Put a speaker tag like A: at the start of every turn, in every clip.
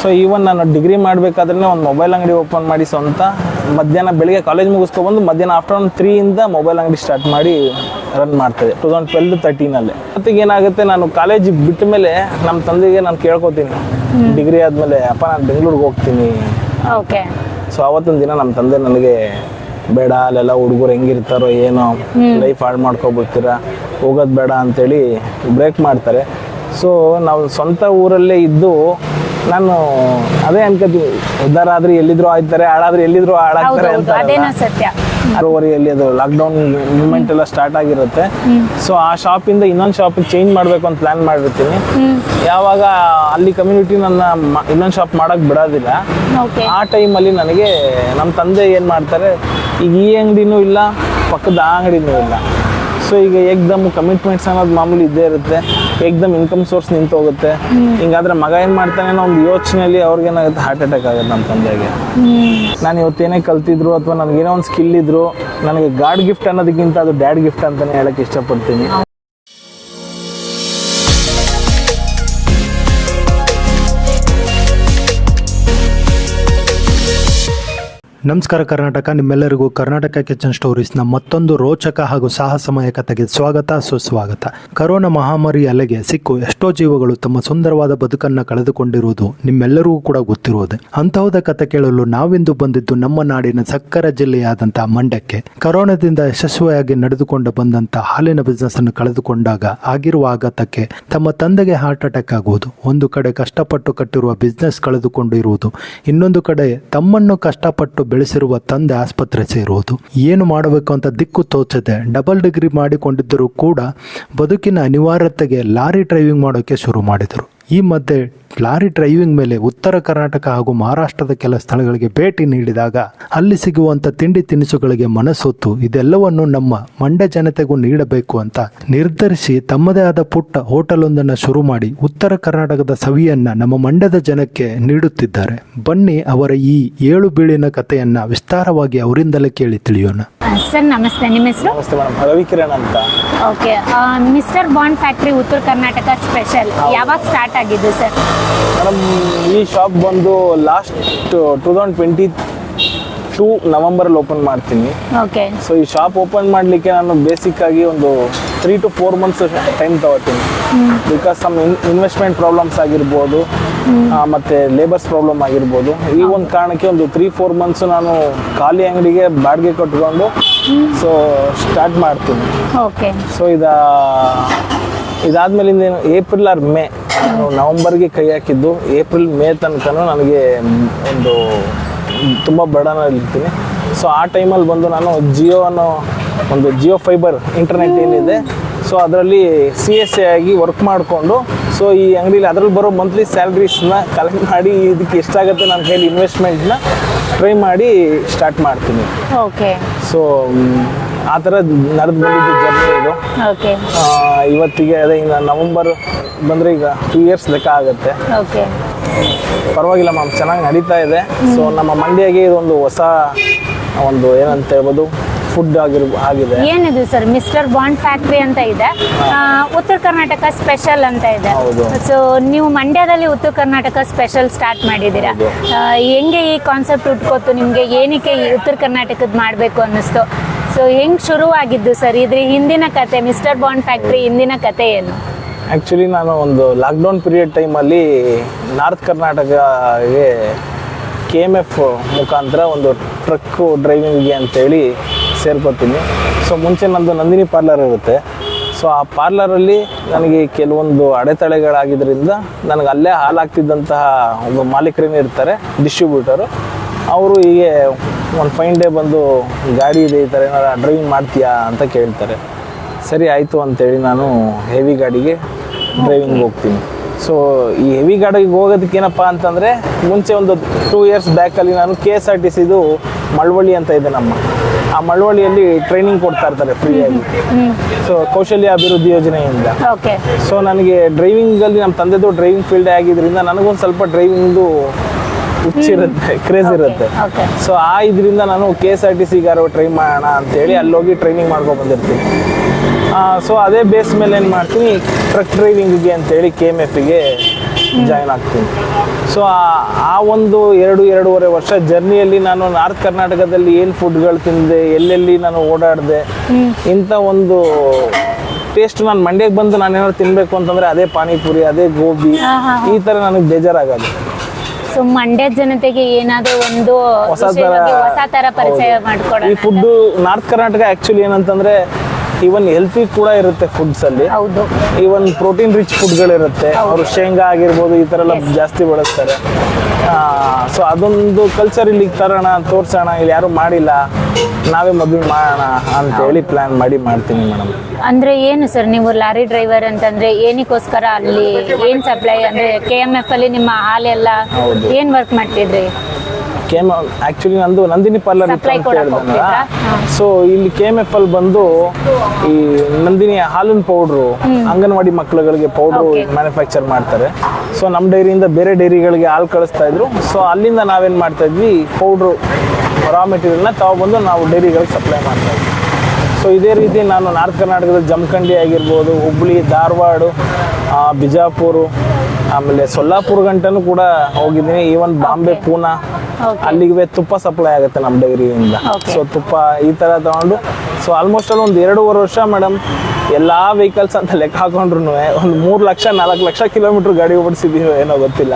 A: So even ನಾನು degree ಮಾಡಬೇಕಾದ್ರೆ ಒಂದು ಮೊಬೈಲ್ ಅಂಗಡಿ ಓಪನ್ ಮಾಡಿ ಸ್ವಂತ ಮಧ್ಯಾಹ್ನ ಬೆಳಗ್ಗೆ ಕಾಲೇಜ್ ಮುಗಿಸ್ಕೊಬಂದು ಮಧ್ಯಾಹ್ನ ಆಫ್ಟರ್ನೂನ್ ತ್ರೀಯಿಂದ ಮೊಬೈಲ್ ಅಂಗಡಿ ಸ್ಟಾರ್ಟ್ ಮಾಡಿ ರನ್ ಮಾಡ್ತದೆ ಟೂ ತೌಸಂಡ್ ಟ್ವೆಲ್ ತರ್ಟೀನಲ್ಲಿ ಮತ್ತೆ ಏನಾಗುತ್ತೆ ನಾನು ಕಾಲೇಜ್ ಬಿಟ್ಟ ಮೇಲೆ ನಮ್ಮ ತಂದೆಗೆ ನಾನು ಕೇಳ್ಕೊತೀನಿ. ಡಿಗ್ರಿ ಆದಮೇಲೆ ಅಪ್ಪ ನಾನು ಬೆಂಗಳೂರಿಗೆ ಹೋಗ್ತೀನಿ.
B: ಓಕೆ
A: ಸೊ ಅವತ್ತೊಂದು ದಿನ ನಮ್ಮ ತಂದೆ ನನಗೆ ಬೇಡ ಅಲ್ಲೆಲ್ಲ ಹುಡುಗರು ಹೆಂಗಿರ್ತಾರೋ ಏನೋ ಲೈಫ್ ಹಾಳು ಮಾಡ್ಕೊಬಿಡ್ತೀರಾ ಹೋಗೋದು ಬೇಡ ಅಂತೇಳಿ ಬ್ರೇಕ್ ಮಾಡ್ತಾರೆ. ಸೊ ನಾವು ಸ್ವಂತ ಊರಲ್ಲೇ ಇದ್ದು ನಾನು ಅದೇ ಅನ್ಕೋತೀವಿ ಉದ್ದಾರ ಆದ್ರೆ ಎಲ್ಲಿದ್ರು ಆಯ್ತಾರೆ ಹಾಳಾದ್ರೆ ಎಲ್ಲಿದ್ರು ಹಾಳಾಗ್ತಾರೆ ಅಂತ
B: ಅದೇನೋ ಸತ್ಯ.
A: ಆರೂವರೆಯಲ್ಲಿ ಅದು ಲಾಕ್ಡೌನ್ ಮೂಮೆಂಟ್ ಎಲ್ಲ ಸ್ಟಾರ್ಟ್ ಆಗಿರುತ್ತೆ. ಸೊ ಆ ಶಾಪಿಂದ ಇನ್ನೊಂದು ಶಾಪಿಗೆ ಚೇಂಜ್ ಮಾಡಬೇಕು ಅಂತ ಪ್ಲಾನ್ ಮಾಡಿರ್ತೀನಿ. ಯಾವಾಗ ಅಲ್ಲಿ ಕಮ್ಯುನಿಟಿ ನನ್ನ ಇನ್ನೊಂದು ಶಾಪ್ ಮಾಡಕ್ ಬಿಡೋದಿಲ್ಲ. ಆ ಟೈಮಲ್ಲಿ ನನಗೆ ನಮ್ಮ ತಂದೆ ಏನು ಮಾಡ್ತಾರೆ ಈಗ ಈ ಅಂಗಡಿನೂ ಇಲ್ಲ ಪಕ್ಕದ ಆ ಅಂಗಡಿನೂ ಇಲ್ಲ. ಸೊ ಈಗ ಏಕ್ದಮ್ ಕಮಿಟ್ಮೆಂಟ್ಸ್ ಅನ್ನೋದು ಮಾಮೂಲಿ ಇದ್ದೇ ಇರುತ್ತೆ. ಏಕ್ದಮ್ ಇನ್ಕಮ್ ಸೋರ್ಸ್ ನಿಂತು ಹೋಗುತ್ತೆ. ಹಿಂಗಾದ್ರೆ ಮಗ ಏನು ಮಾಡ್ತಾನೆ ಅನ್ನೋ ಒಂದು ಯೋಚನೆಯಲ್ಲಿ ಅವ್ರಿಗೇನಾಗುತ್ತೆ ಹಾರ್ಟ್ ಅಟ್ಯಾಕ್ ಆಗುತ್ತೆ ನಮ್ಮ ತಂದೆಗೆ. ನಾನು ಇವತ್ತೇನೇ ಕಲ್ತಿದ್ರು ಅಥವಾ ನನಗೇನೋ ಒಂದು ಸ್ಕಿಲ್ ಇದ್ರು ನನಗೆ ಗಾಡ್ ಗಿಫ್ಟ್ ಅನ್ನೋದಕ್ಕಿಂತ ಅದು ಡ್ಯಾಡ್ ಗಿಫ್ಟ್ ಅಂತಲೇ ಹೇಳಕ್ಕೆ ಇಷ್ಟಪಡ್ತೀನಿ.
C: ನಮಸ್ಕಾರ ಕರ್ನಾಟಕ, ನಿಮ್ಮೆಲ್ಲರಿಗೂ ಕರ್ನಾಟಕ ಕಿಚನ್ ಸ್ಟೋರೀಸ್ನ ಮತ್ತೊಂದು ರೋಚಕ ಹಾಗೂ ಸಾಹಸಮಯ ಕಥೆಗೆ ಸ್ವಾಗತ, ಸುಸ್ವಾಗತ. ಕರೋನಾ ಮಹಾಮಾರಿ ಅಲೆಗೆ ಸಿಕ್ಕು ಎಷ್ಟೋ ಜೀವಗಳು ತಮ್ಮ ಸುಂದರವಾದ ಬದುಕನ್ನು ಕಳೆದುಕೊಂಡಿರುವುದು ನಿಮ್ಮೆಲ್ಲರಿಗೂ ಕೂಡ ಗೊತ್ತಿರುವುದು. ಅಂತಹದ ಕಥೆ ಕೇಳಲು ನಾವಿಂದು ಬಂದಿದ್ದು ನಮ್ಮ ನಾಡಿನ ಸಕ್ಕರೆ ಜಿಲ್ಲೆಯಾದಂತಹ ಮಂಡ್ಯಕ್ಕೆ. ಕರೋನಾದಿಂದ ಯಶಸ್ವಿಯಾಗಿ ನಡೆದುಕೊಂಡು ಬಂದಂತಹ ಹಾಲಿನ ಬಿಸ್ನೆಸ್ ಅನ್ನು ಕಳೆದುಕೊಂಡಾಗ ಆಗಿರುವ ಆಘಾತಕ್ಕೆ ತಮ್ಮ ತಂದೆಗೆ ಹಾರ್ಟ್ ಅಟ್ಯಾಕ್ ಆಗುವುದು. ಒಂದು ಕಡೆ ಕಷ್ಟಪಟ್ಟು ಕಟ್ಟಿರುವ ಬಿಸ್ನೆಸ್ ಕಳೆದುಕೊಂಡಿರುವುದು. ಇನ್ನೊಂದು ಕಡೆ ತಮ್ಮನ್ನು ಕಷ್ಟಪಟ್ಟು ಬೆಳೆಸಿರುವ ತಂದೆ ಆಸ್ಪತ್ರೆ ಸೇರುವುದು. ಏನು ಮಾಡಬೇಕು ಅಂತ ದಿಕ್ಕು ತೋಚದೆ ಡಬಲ್ ಡಿಗ್ರಿ ಮಾಡಿಕೊಂಡಿದ್ದರೂ ಕೂಡ ಬದುಕಿನ ಅನಿವಾರ್ಯತೆಗೆ ಲಾರಿ ಡ್ರೈವಿಂಗ್ ಮಾಡೋಕೆ ಶುರು ಮಾಡಿದರು. ಈ ಮಧ್ಯೆ ಲಾರಿ ಡ್ರೈವಿಂಗ್ ಮೇಲೆ ಉತ್ತರ ಕರ್ನಾಟಕ ಹಾಗೂ ಮಹಾರಾಷ್ಟ್ರದ ಕೆಲ ಸ್ಥಳಗಳಿಗೆ ಭೇಟಿ ನೀಡಿದಾಗ ಅಲ್ಲಿ ಸಿಗುವಂತ ತಿಂಡಿ ತಿನಿಸುಗಳಿಗೆ ಮನಸೊತ್ತು ಇದೆಲ್ಲವನ್ನು ನಮ್ಮ ಮಂಡ್ಯ ಜನತೆಗೂ ನೀಡಬೇಕು ಅಂತ ನಿರ್ಧರಿಸಿ ತಮ್ಮದೇ ಆದ ಪುಟ್ಟ ಹೋಟೆಲೊಂದನ್ನು ಶುರು ಮಾಡಿ ಉತ್ತರ ಕರ್ನಾಟಕದ ಸವಿಯನ್ನ ನಮ್ಮ ಮಂಡ್ಯದ ಜನಕ್ಕೆ ನೀಡುತ್ತಿದ್ದಾರೆ. ಬನ್ನಿ ಅವರ ಈ ಏಳು ಬೀಳಿನ ಕಥೆಯನ್ನು ವಿಸ್ತಾರವಾಗಿ ಅವರಿಂದಲೇ ಕೇಳಿ ತಿಳಿಯೋಣ.
B: ಸರ್ ನಮಸ್ತೆ. ನಿಮ್ಮ ಹೆಸರು?
A: ನಮಸ್ತೆ ಮೇಡಮ್. ರವಿಕಿರಣ್ ಅಂತ.
B: ಓಕೆ. ಮಿಸ್ಟರ್ ಬಾಂಡ್ ಫ್ಯಾಕ್ಟ್ರಿ ಉತ್ತರ ಕರ್ನಾಟಕ ಸ್ಪೆಷಲ್. ಯಾವಾಗ ಸ್ಟಾರ್ಟ್ ಆಗಿದ್ದು ಸರ್?
A: ಮೇಡಮ್ ಈ ಶಾಪ್ ಬಂದು last two thousand twenty two ಅಲ್ಲಿ ಓಪನ್ ಮಾಡ್ತೀನಿ.
B: ಓಕೆ
A: ಸೊ ಈ ಶಾಪ್ ಓಪನ್ ಮಾಡಲಿಕ್ಕೆ ನಾನು ಬೇಸಿಕ್ ಆಗಿ ಒಂದು three to four months time ತಗೋತೀನಿ. ಬಿಕಾಸ್ ಸಮ್ ಇನ್ವೆಸ್ಟ್ಮೆಂಟ್ ಪ್ರಾಬ್ಲಮ್ಸ್ ಆಗಿರ್ಬೋದು ಮತ್ತೆ ಲೇಬರ್ಸ್ ಪ್ರಾಬ್ಲಮ್ ಆಗಿರ್ಬೋದು. ಈ ಒಂದು ಕಾರಣಕ್ಕೆ ಒಂದು ತ್ರೀ ಫೋರ್ ಮಂತ್ಸ್ ನಾನು ಖಾಲಿ ಅಂಗಡಿಗೆ ಬಾಡಿಗೆ ಕೊಟ್ಕೊಂಡು ಸೊ ಸ್ಟಾರ್ಟ್ ಮಾಡ್ತೀನಿ.
B: ಓಕೆ
A: ಸೊ ಇದ ಇದಾದ್ಮೇಲಿಂದ ಏನು ಏಪ್ರಿಲ್ ಆರ್ ಮೇ ನವಂಬರ್ಗೆ ಕೈ ಹಾಕಿದ್ದು ಏಪ್ರಿಲ್ ಮೇ ತನಕ ನನಗೆ ಒಂದು ತುಂಬ ಬಡನಲ್ಲಿರ್ತೀನಿ ಸೊ ಆ ಟೈಮಲ್ಲಿ ಬಂದು ನಾನು ಜಿಯೋ ಅನ್ನೋ ಒಂದು ಜಿಯೋ ಫೈಬರ್ ಇಂಟರ್ನೆಟ್ ಏನಿದೆ ಸೊ ಅದರಲ್ಲಿ ಸಿ ಎಸ್ ಎ ಆಗಿ ವರ್ಕ್ ಮಾಡಿಕೊಂಡು ಸೊ ಈ ಅಂಗಡಿಲಿ ಅದರಲ್ಲಿ ಬರೋ ಮಂತ್ಲಿ ಸ್ಯಾಲ್ರೀಸ್ನ ಕಲೆಕ್ಟ್ ಮಾಡಿ ಇದಕ್ಕೆ ಎಷ್ಟಾಗುತ್ತೆ ನನ್ನ ಕೈಲಿ ಇನ್ವೆಸ್ಟ್ಮೆಂಟ್ನ ಟ್ರೈ ಮಾಡಿ ಸ್ಟಾರ್ಟ್ ಮಾಡ್ತೀನಿ.
B: ಓಕೆ
A: ಸೊ ಆ ಥರ ನಡೆದು ಬಂದಿದ್ದು ಜರ್ನಿ ಇದು.
B: ಓಕೆ
A: ಇವತ್ತಿಗೆ ಅದೇ ಇನ್ನು ನವಂಬರ್ ಬಂದರೆ ಈಗ ಟೂ ಇಯರ್ಸ್ ಲೆಕ್ಕ ಆಗುತ್ತೆ.
B: ಓಕೆ
A: ಪರವಾಗಿಲ್ಲ ಮ್ಯಾಮ್ ಚೆನ್ನಾಗಿ ನಡೀತಾ ಇದೆ. ಸೊ ನಮ್ಮ ಮಂಡ್ಯಗೆ ಇದೊಂದು ಹೊಸ ಒಂದು ಏನಂತ ಹೇಳ್ಬೋದು ಫುಡ್ ಆಗಿರ್ಬೋದು ಆಗಿದೆ.
B: ಏನಿದು ಸರ್ ಮಿಸ್ಟರ್ ಬಾಂಡ್ ಫ್ಯಾಕ್ಟ್ರಿ ಅಂತ ಇದೆ. ಉತ್ತರ ಕರ್ನಾಟಕ ಸ್ಪೆಷಲ್ ಅಂತ ಇದೆ. ಸೊ ನೀವು ಮಂಡ್ಯದಲ್ಲಿ ಉತ್ತರ ಕರ್ನಾಟಕ ಸ್ಪೆಷಲ್ ಸ್ಟಾರ್ಟ್ ಮಾಡಿದ್ದೀರಾ. ಹೆಂಗೆ ಈ ಕಾನ್ಸೆಪ್ಟ್ ಉಟ್ಕೋತು ನಿಮಗೆ ಏನಕ್ಕೆ ಈ ಉತ್ತರ ಕರ್ನಾಟಕದ ಮಾಡಬೇಕು ಅನ್ನಿಸ್ತು? ಸೊ ಹೆಂಗೆ ಶುರುವಾಗಿದ್ದು ಸರ್ ಇದ್ರ ಹಿಂದಿನ ಕತೆ ಮಿಸ್ಟರ್ ಬಾಂಡ್ ಫ್ಯಾಕ್ಟ್ರಿ ಹಿಂದಿನ ಕತೆ ಏನು?
A: ಆ್ಯಕ್ಚುಲಿ ನಾನು ಒಂದು ಲಾಕ್ಡೌನ್ ಪೀರಿಯಡ್ ಟೈಮಲ್ಲಿ ನಾರ್ತ್ ಕರ್ನಾಟಕಗೆ ಕೆ ಎಂ ಎಫ್ ಮುಖಾಂತರ ಒಂದು ಟ್ರಕ್ಕು ಡ್ರೈವಿಂಗ್ಗೆ ಅಂತೇಳಿ ಸೇರ್ಕೋತೀನಿ. ಸೊ ಮುಂಚೆ ನಂದು ನಂದಿನಿ ಪಾರ್ಲರ್ ಇರುತ್ತೆ. ಸೊ ಆ ಪಾರ್ಲರಲ್ಲಿ ನನಗೆ ಕೆಲವೊಂದು ಅಡೆತಡೆಗಳಾಗಿದ್ದರಿಂದ ನನಗೆ ಅಲ್ಲೇ ಹಾಲಾಗ್ತಿದ್ದಂತಹ ಒಬ್ಬ ಮಾಲೀಕರೇನು ಇರ್ತಾರೆ ಡಿಸ್ಟ್ರಿಬ್ಯೂಟರು ಅವರು ಹೀಗೆ ಒಂದು ಫೈನ್ ಡೇ ಬಂದು, ಗಾಡಿ ಇದೆ, ಈ ಥರ ಏನಾರ ಡ್ರೈವಿಂಗ್ ಮಾಡ್ತೀಯಾ? ಅಂತ ಕೇಳ್ತಾರೆ. ಸರಿ, ಆಯಿತು ಅಂತೇಳಿ ನಾನು ಹೆವಿ ಗಾಡಿಗೆ ಡ್ರೈವಿಂಗ್ ಹೋಗ್ತೀನಿ. ಸೊ ಈ ಹೆವಿ ಗಾಡಿಗೆ ಹೋಗೋದಕ್ಕೆ ಏನಪ್ಪ ಅಂತಂದರೆ ಮುಂಚೆ ಒಂದು ಟೂ ಇಯರ್ಸ್ ಬ್ಯಾಕಲ್ಲಿ ನಾನು K S R T Sidu Malavalli ಅಂತ ಇದೆ ನಮ್ಮ. ಆ ಮಳವಳ್ಳಿಯಲ್ಲಿ ಟ್ರೈನಿಂಗ್ ಕೊಡ್ತಾ ಇರ್ತಾರೆ ಫ್ರೀಯಾಗಿ ಸೊ ಕೌಶಲ್ಯ ಅಭಿವೃದ್ಧಿ ಯೋಜನೆಯಿಂದ. ಸೊ ನನಗೆ ಡ್ರೈವಿಂಗಲ್ಲಿ ನಮ್ಮ ತಂದೆದು ಡ್ರೈವಿಂಗ್ ಫೀಲ್ಡ್ ಆಗಿದ್ದರಿಂದ ನನಗೊಂದು ಸ್ವಲ್ಪ ಡ್ರೈವಿಂಗ್ದು ಹುಚ್ಚಿರುತ್ತೆ ಕ್ರೇಜ್ ಇರುತ್ತೆ ಸೊ ಆ ಇದರಿಂದ ನಾನು ಕೆ ಎಸ್ ಆರ್ ಟಿ ಸಿಗಾರು ಟ್ರೈ ಮಾಡೋಣ ಅಂತೇಳಿ ಅಲ್ಲೋಗಿ ಟ್ರೈನಿಂಗ್ ಮಾಡ್ಕೊಂಡು ಬಂದಿರ್ತೀನಿ. ಸೊ ಅದೇ ಬೇಸ್ ಮೇಲೆ ಏನು ಮಾಡ್ತೀನಿ ಟ್ರಕ್ ಡ್ರೈವಿಂಗಿಗೆ ಅಂತೇಳಿ ಕೆ ಎಂ ಎಫ್ಗೆ ಜಾಯ್ನ್ ಆಗ್ತೀನಿ. ಸೊ ಆ ಒಂದು ಎರಡು ಎರಡೂವರೆ ವರ್ಷ ಜರ್ನಿಯಲ್ಲಿ ನಾನು ನಾರ್ತ್ ಕರ್ನಾಟಕದಲ್ಲಿ ಏನು ಫುಡ್ಗಳು ತಿಂದೆ ಎಲ್ಲೆಲ್ಲಿ ನಾನು ಓಡಾಡಿದೆ ಇಂಥ ಒಂದು ಟೇಸ್ಟ್ ನಾನು ಮಂಡ್ಯಕ್ಕೆ ಬಂದು ನಾನು ಏನಾದ್ರು ತಿನ್ಬೇಕು ಅಂತಂದ್ರೆ ಅದೇ ಪಾನಿಪುರಿ ಅದೇ ಗೋಬಿ ಈ ಥರ ನನಗೆ ಬೇಜಾರಾಗೋದು.
B: ಸೊ ಮಂಡ್ಯ ಜನತೆಗೆ ಏನಾದರೂ ಒಂದು
A: ಹೊಸ
B: ಥರ ಪರಿಚಯ
A: ಹೌದು. ಈ ಫುಡ್ಡು ನಾರ್ತ್ ಕರ್ನಾಟಕ ಆ್ಯಕ್ಚುಲಿ ಏನಂತಂದ್ರೆ ಇವನ್ ಹೆಲ್ತಿ ಕೂಡ ಇರುತ್ತೆ ಫುಡ್ಸ್ ಅಲ್ಲಿ. ಈವನ್ ಪ್ರೋಟೀನ್ ರಿಚ್ ಫುಡ್ಗಳಿರುತ್ತೆ ಅವರು ಶೇಂಗಾ ಆಗಿರ್ಬೋದು ಈ ಥರ ಎಲ್ಲ ಜಾಸ್ತಿ ಬಳಸ್ತಾರೆ. ಸೊ ಅದೊಂದು ಕಲ್ಚರ್ ಇಲ್ಲಿಗೆ ತರೋಣ ತೋರ್ಸೋಣ. ಇಲ್ಲಿ ಯಾರು ಮಾಡಿಲ್ಲ. ನಾವೇ ಮದುವೆ ಮಾಡೋಣ ಅಂತ ಹೇಳಿ ಪ್ಲಾನ್ ಮಾಡಿ ಮಾಡ್ತೀನಿ ಮೇಡಮ್
B: ಅಂದ್ರೆ ಏನು ಸರ್ ನೀವು ಲಾರಿ ಡ್ರೈವರ್ ಅಂತಂದ್ರೆ ಏನಕ್ಕೋಸ್ಕರ ಅಲ್ಲಿ ಏನ್ ಸಪ್ಲೈ ಅಂದ್ರೆ ಕೆ ಎಂ ಎಫ್ ಅಲ್ಲಿ ನಿಮ್ಮ ಹಾಲೆಲ್ಲ. ಏನ್ ವರ್ಕ್ ಮಾಡ್ತಿದ್ರಿ?
A: ಕೆ ಎಂ ಆಕ್ಚುಲಿ ನಂದು ನಂದಿನಿ ಪಾರ್ಲರ್ ಇತ್ತು ಅಂತ ಹೇಳಿದ್ನಲ್ಲ. ಸೊ ಇಲ್ಲಿ ಕೆ ಎಂ ಎಫ್ ಅಲ್ಲಿ ಬಂದು ಈ ನಂದಿನಿ ಹಾಲಿನ ಪೌಡ್ರು ಅಂಗನವಾಡಿ ಮಕ್ಕಳುಗಳಿಗೆ ಪೌಡ್ರು ಮ್ಯಾನುಫ್ಯಾಕ್ಚರ್ ಮಾಡ್ತಾರೆ. ಸೊ ನಮ್ಮ ಡೈರಿಯಿಂದ ಬೇರೆ ಡೈರಿಗಳಿಗೆ ಹಾಲು ಕಳಿಸ್ತಾ ಇದ್ರು. ಸೊ ಅಲ್ಲಿಂದ ನಾವೇನ್ ಮಾಡ್ತಾ ಇದ್ವಿ? ಪೌಡ್ರು ರಾ ಮೆಟೀರಿಯಲ್ನ ತಗೊಬಂದು ನಾವು ಡೈರಿಗಳಿಗೆ ಸಪ್ಲೈ ಮಾಡ್ತಾ ಇದ್ವಿ. ಸೊ ಇದೇ ರೀತಿ ನಾನು ನಾರ್ತ್ ಕರ್ನಾಟಕದ ಜಮಖಂಡಿ ಆಗಿರ್ಬೋದು ಹುಬ್ಳಿ ಧಾರವಾಡ ಬಿಜಾಪುರ ಆಮೇಲೆ ಸೊಲ್ಲಾಪುರ ಗಂಟನು ಕೂಡ ಹೋಗಿದ್ದೀನಿ. ಈವನ್ ಬಾಂಬೆ ಪೂನಾ. ಅಲ್ಲಿಗೆ ತುಪ್ಪ ಸಪ್ಲೈ ಆಗುತ್ತೆ ನಮ್ಮ ಡೈರಿಯಿಂದ. ಸೊ ತುಪ್ಪ ಈ ಥರ ತಗೊಂಡು ಸೊ ಆಲ್ಮೋಸ್ಟ್ ಅಲ್ಲಿ ಒಂದು ಎರಡೂವರೆ ವರ್ಷ ಮೇಡಮ್ ಎಲ್ಲ ವೆಹಿಕಲ್ಸ್ ಅಂತ ಲೆಕ್ಕ ಹಾಕೊಂಡ್ರು ಒಂದು ಮೂರು ಲಕ್ಷ ನಾಲ್ಕು ಲಕ್ಷ ಕಿಲೋಮೀಟರ್ ಗಾಡಿ ಓಡಿಸಿದೀವಿ ಏನೋ ಗೊತ್ತಿಲ್ಲ.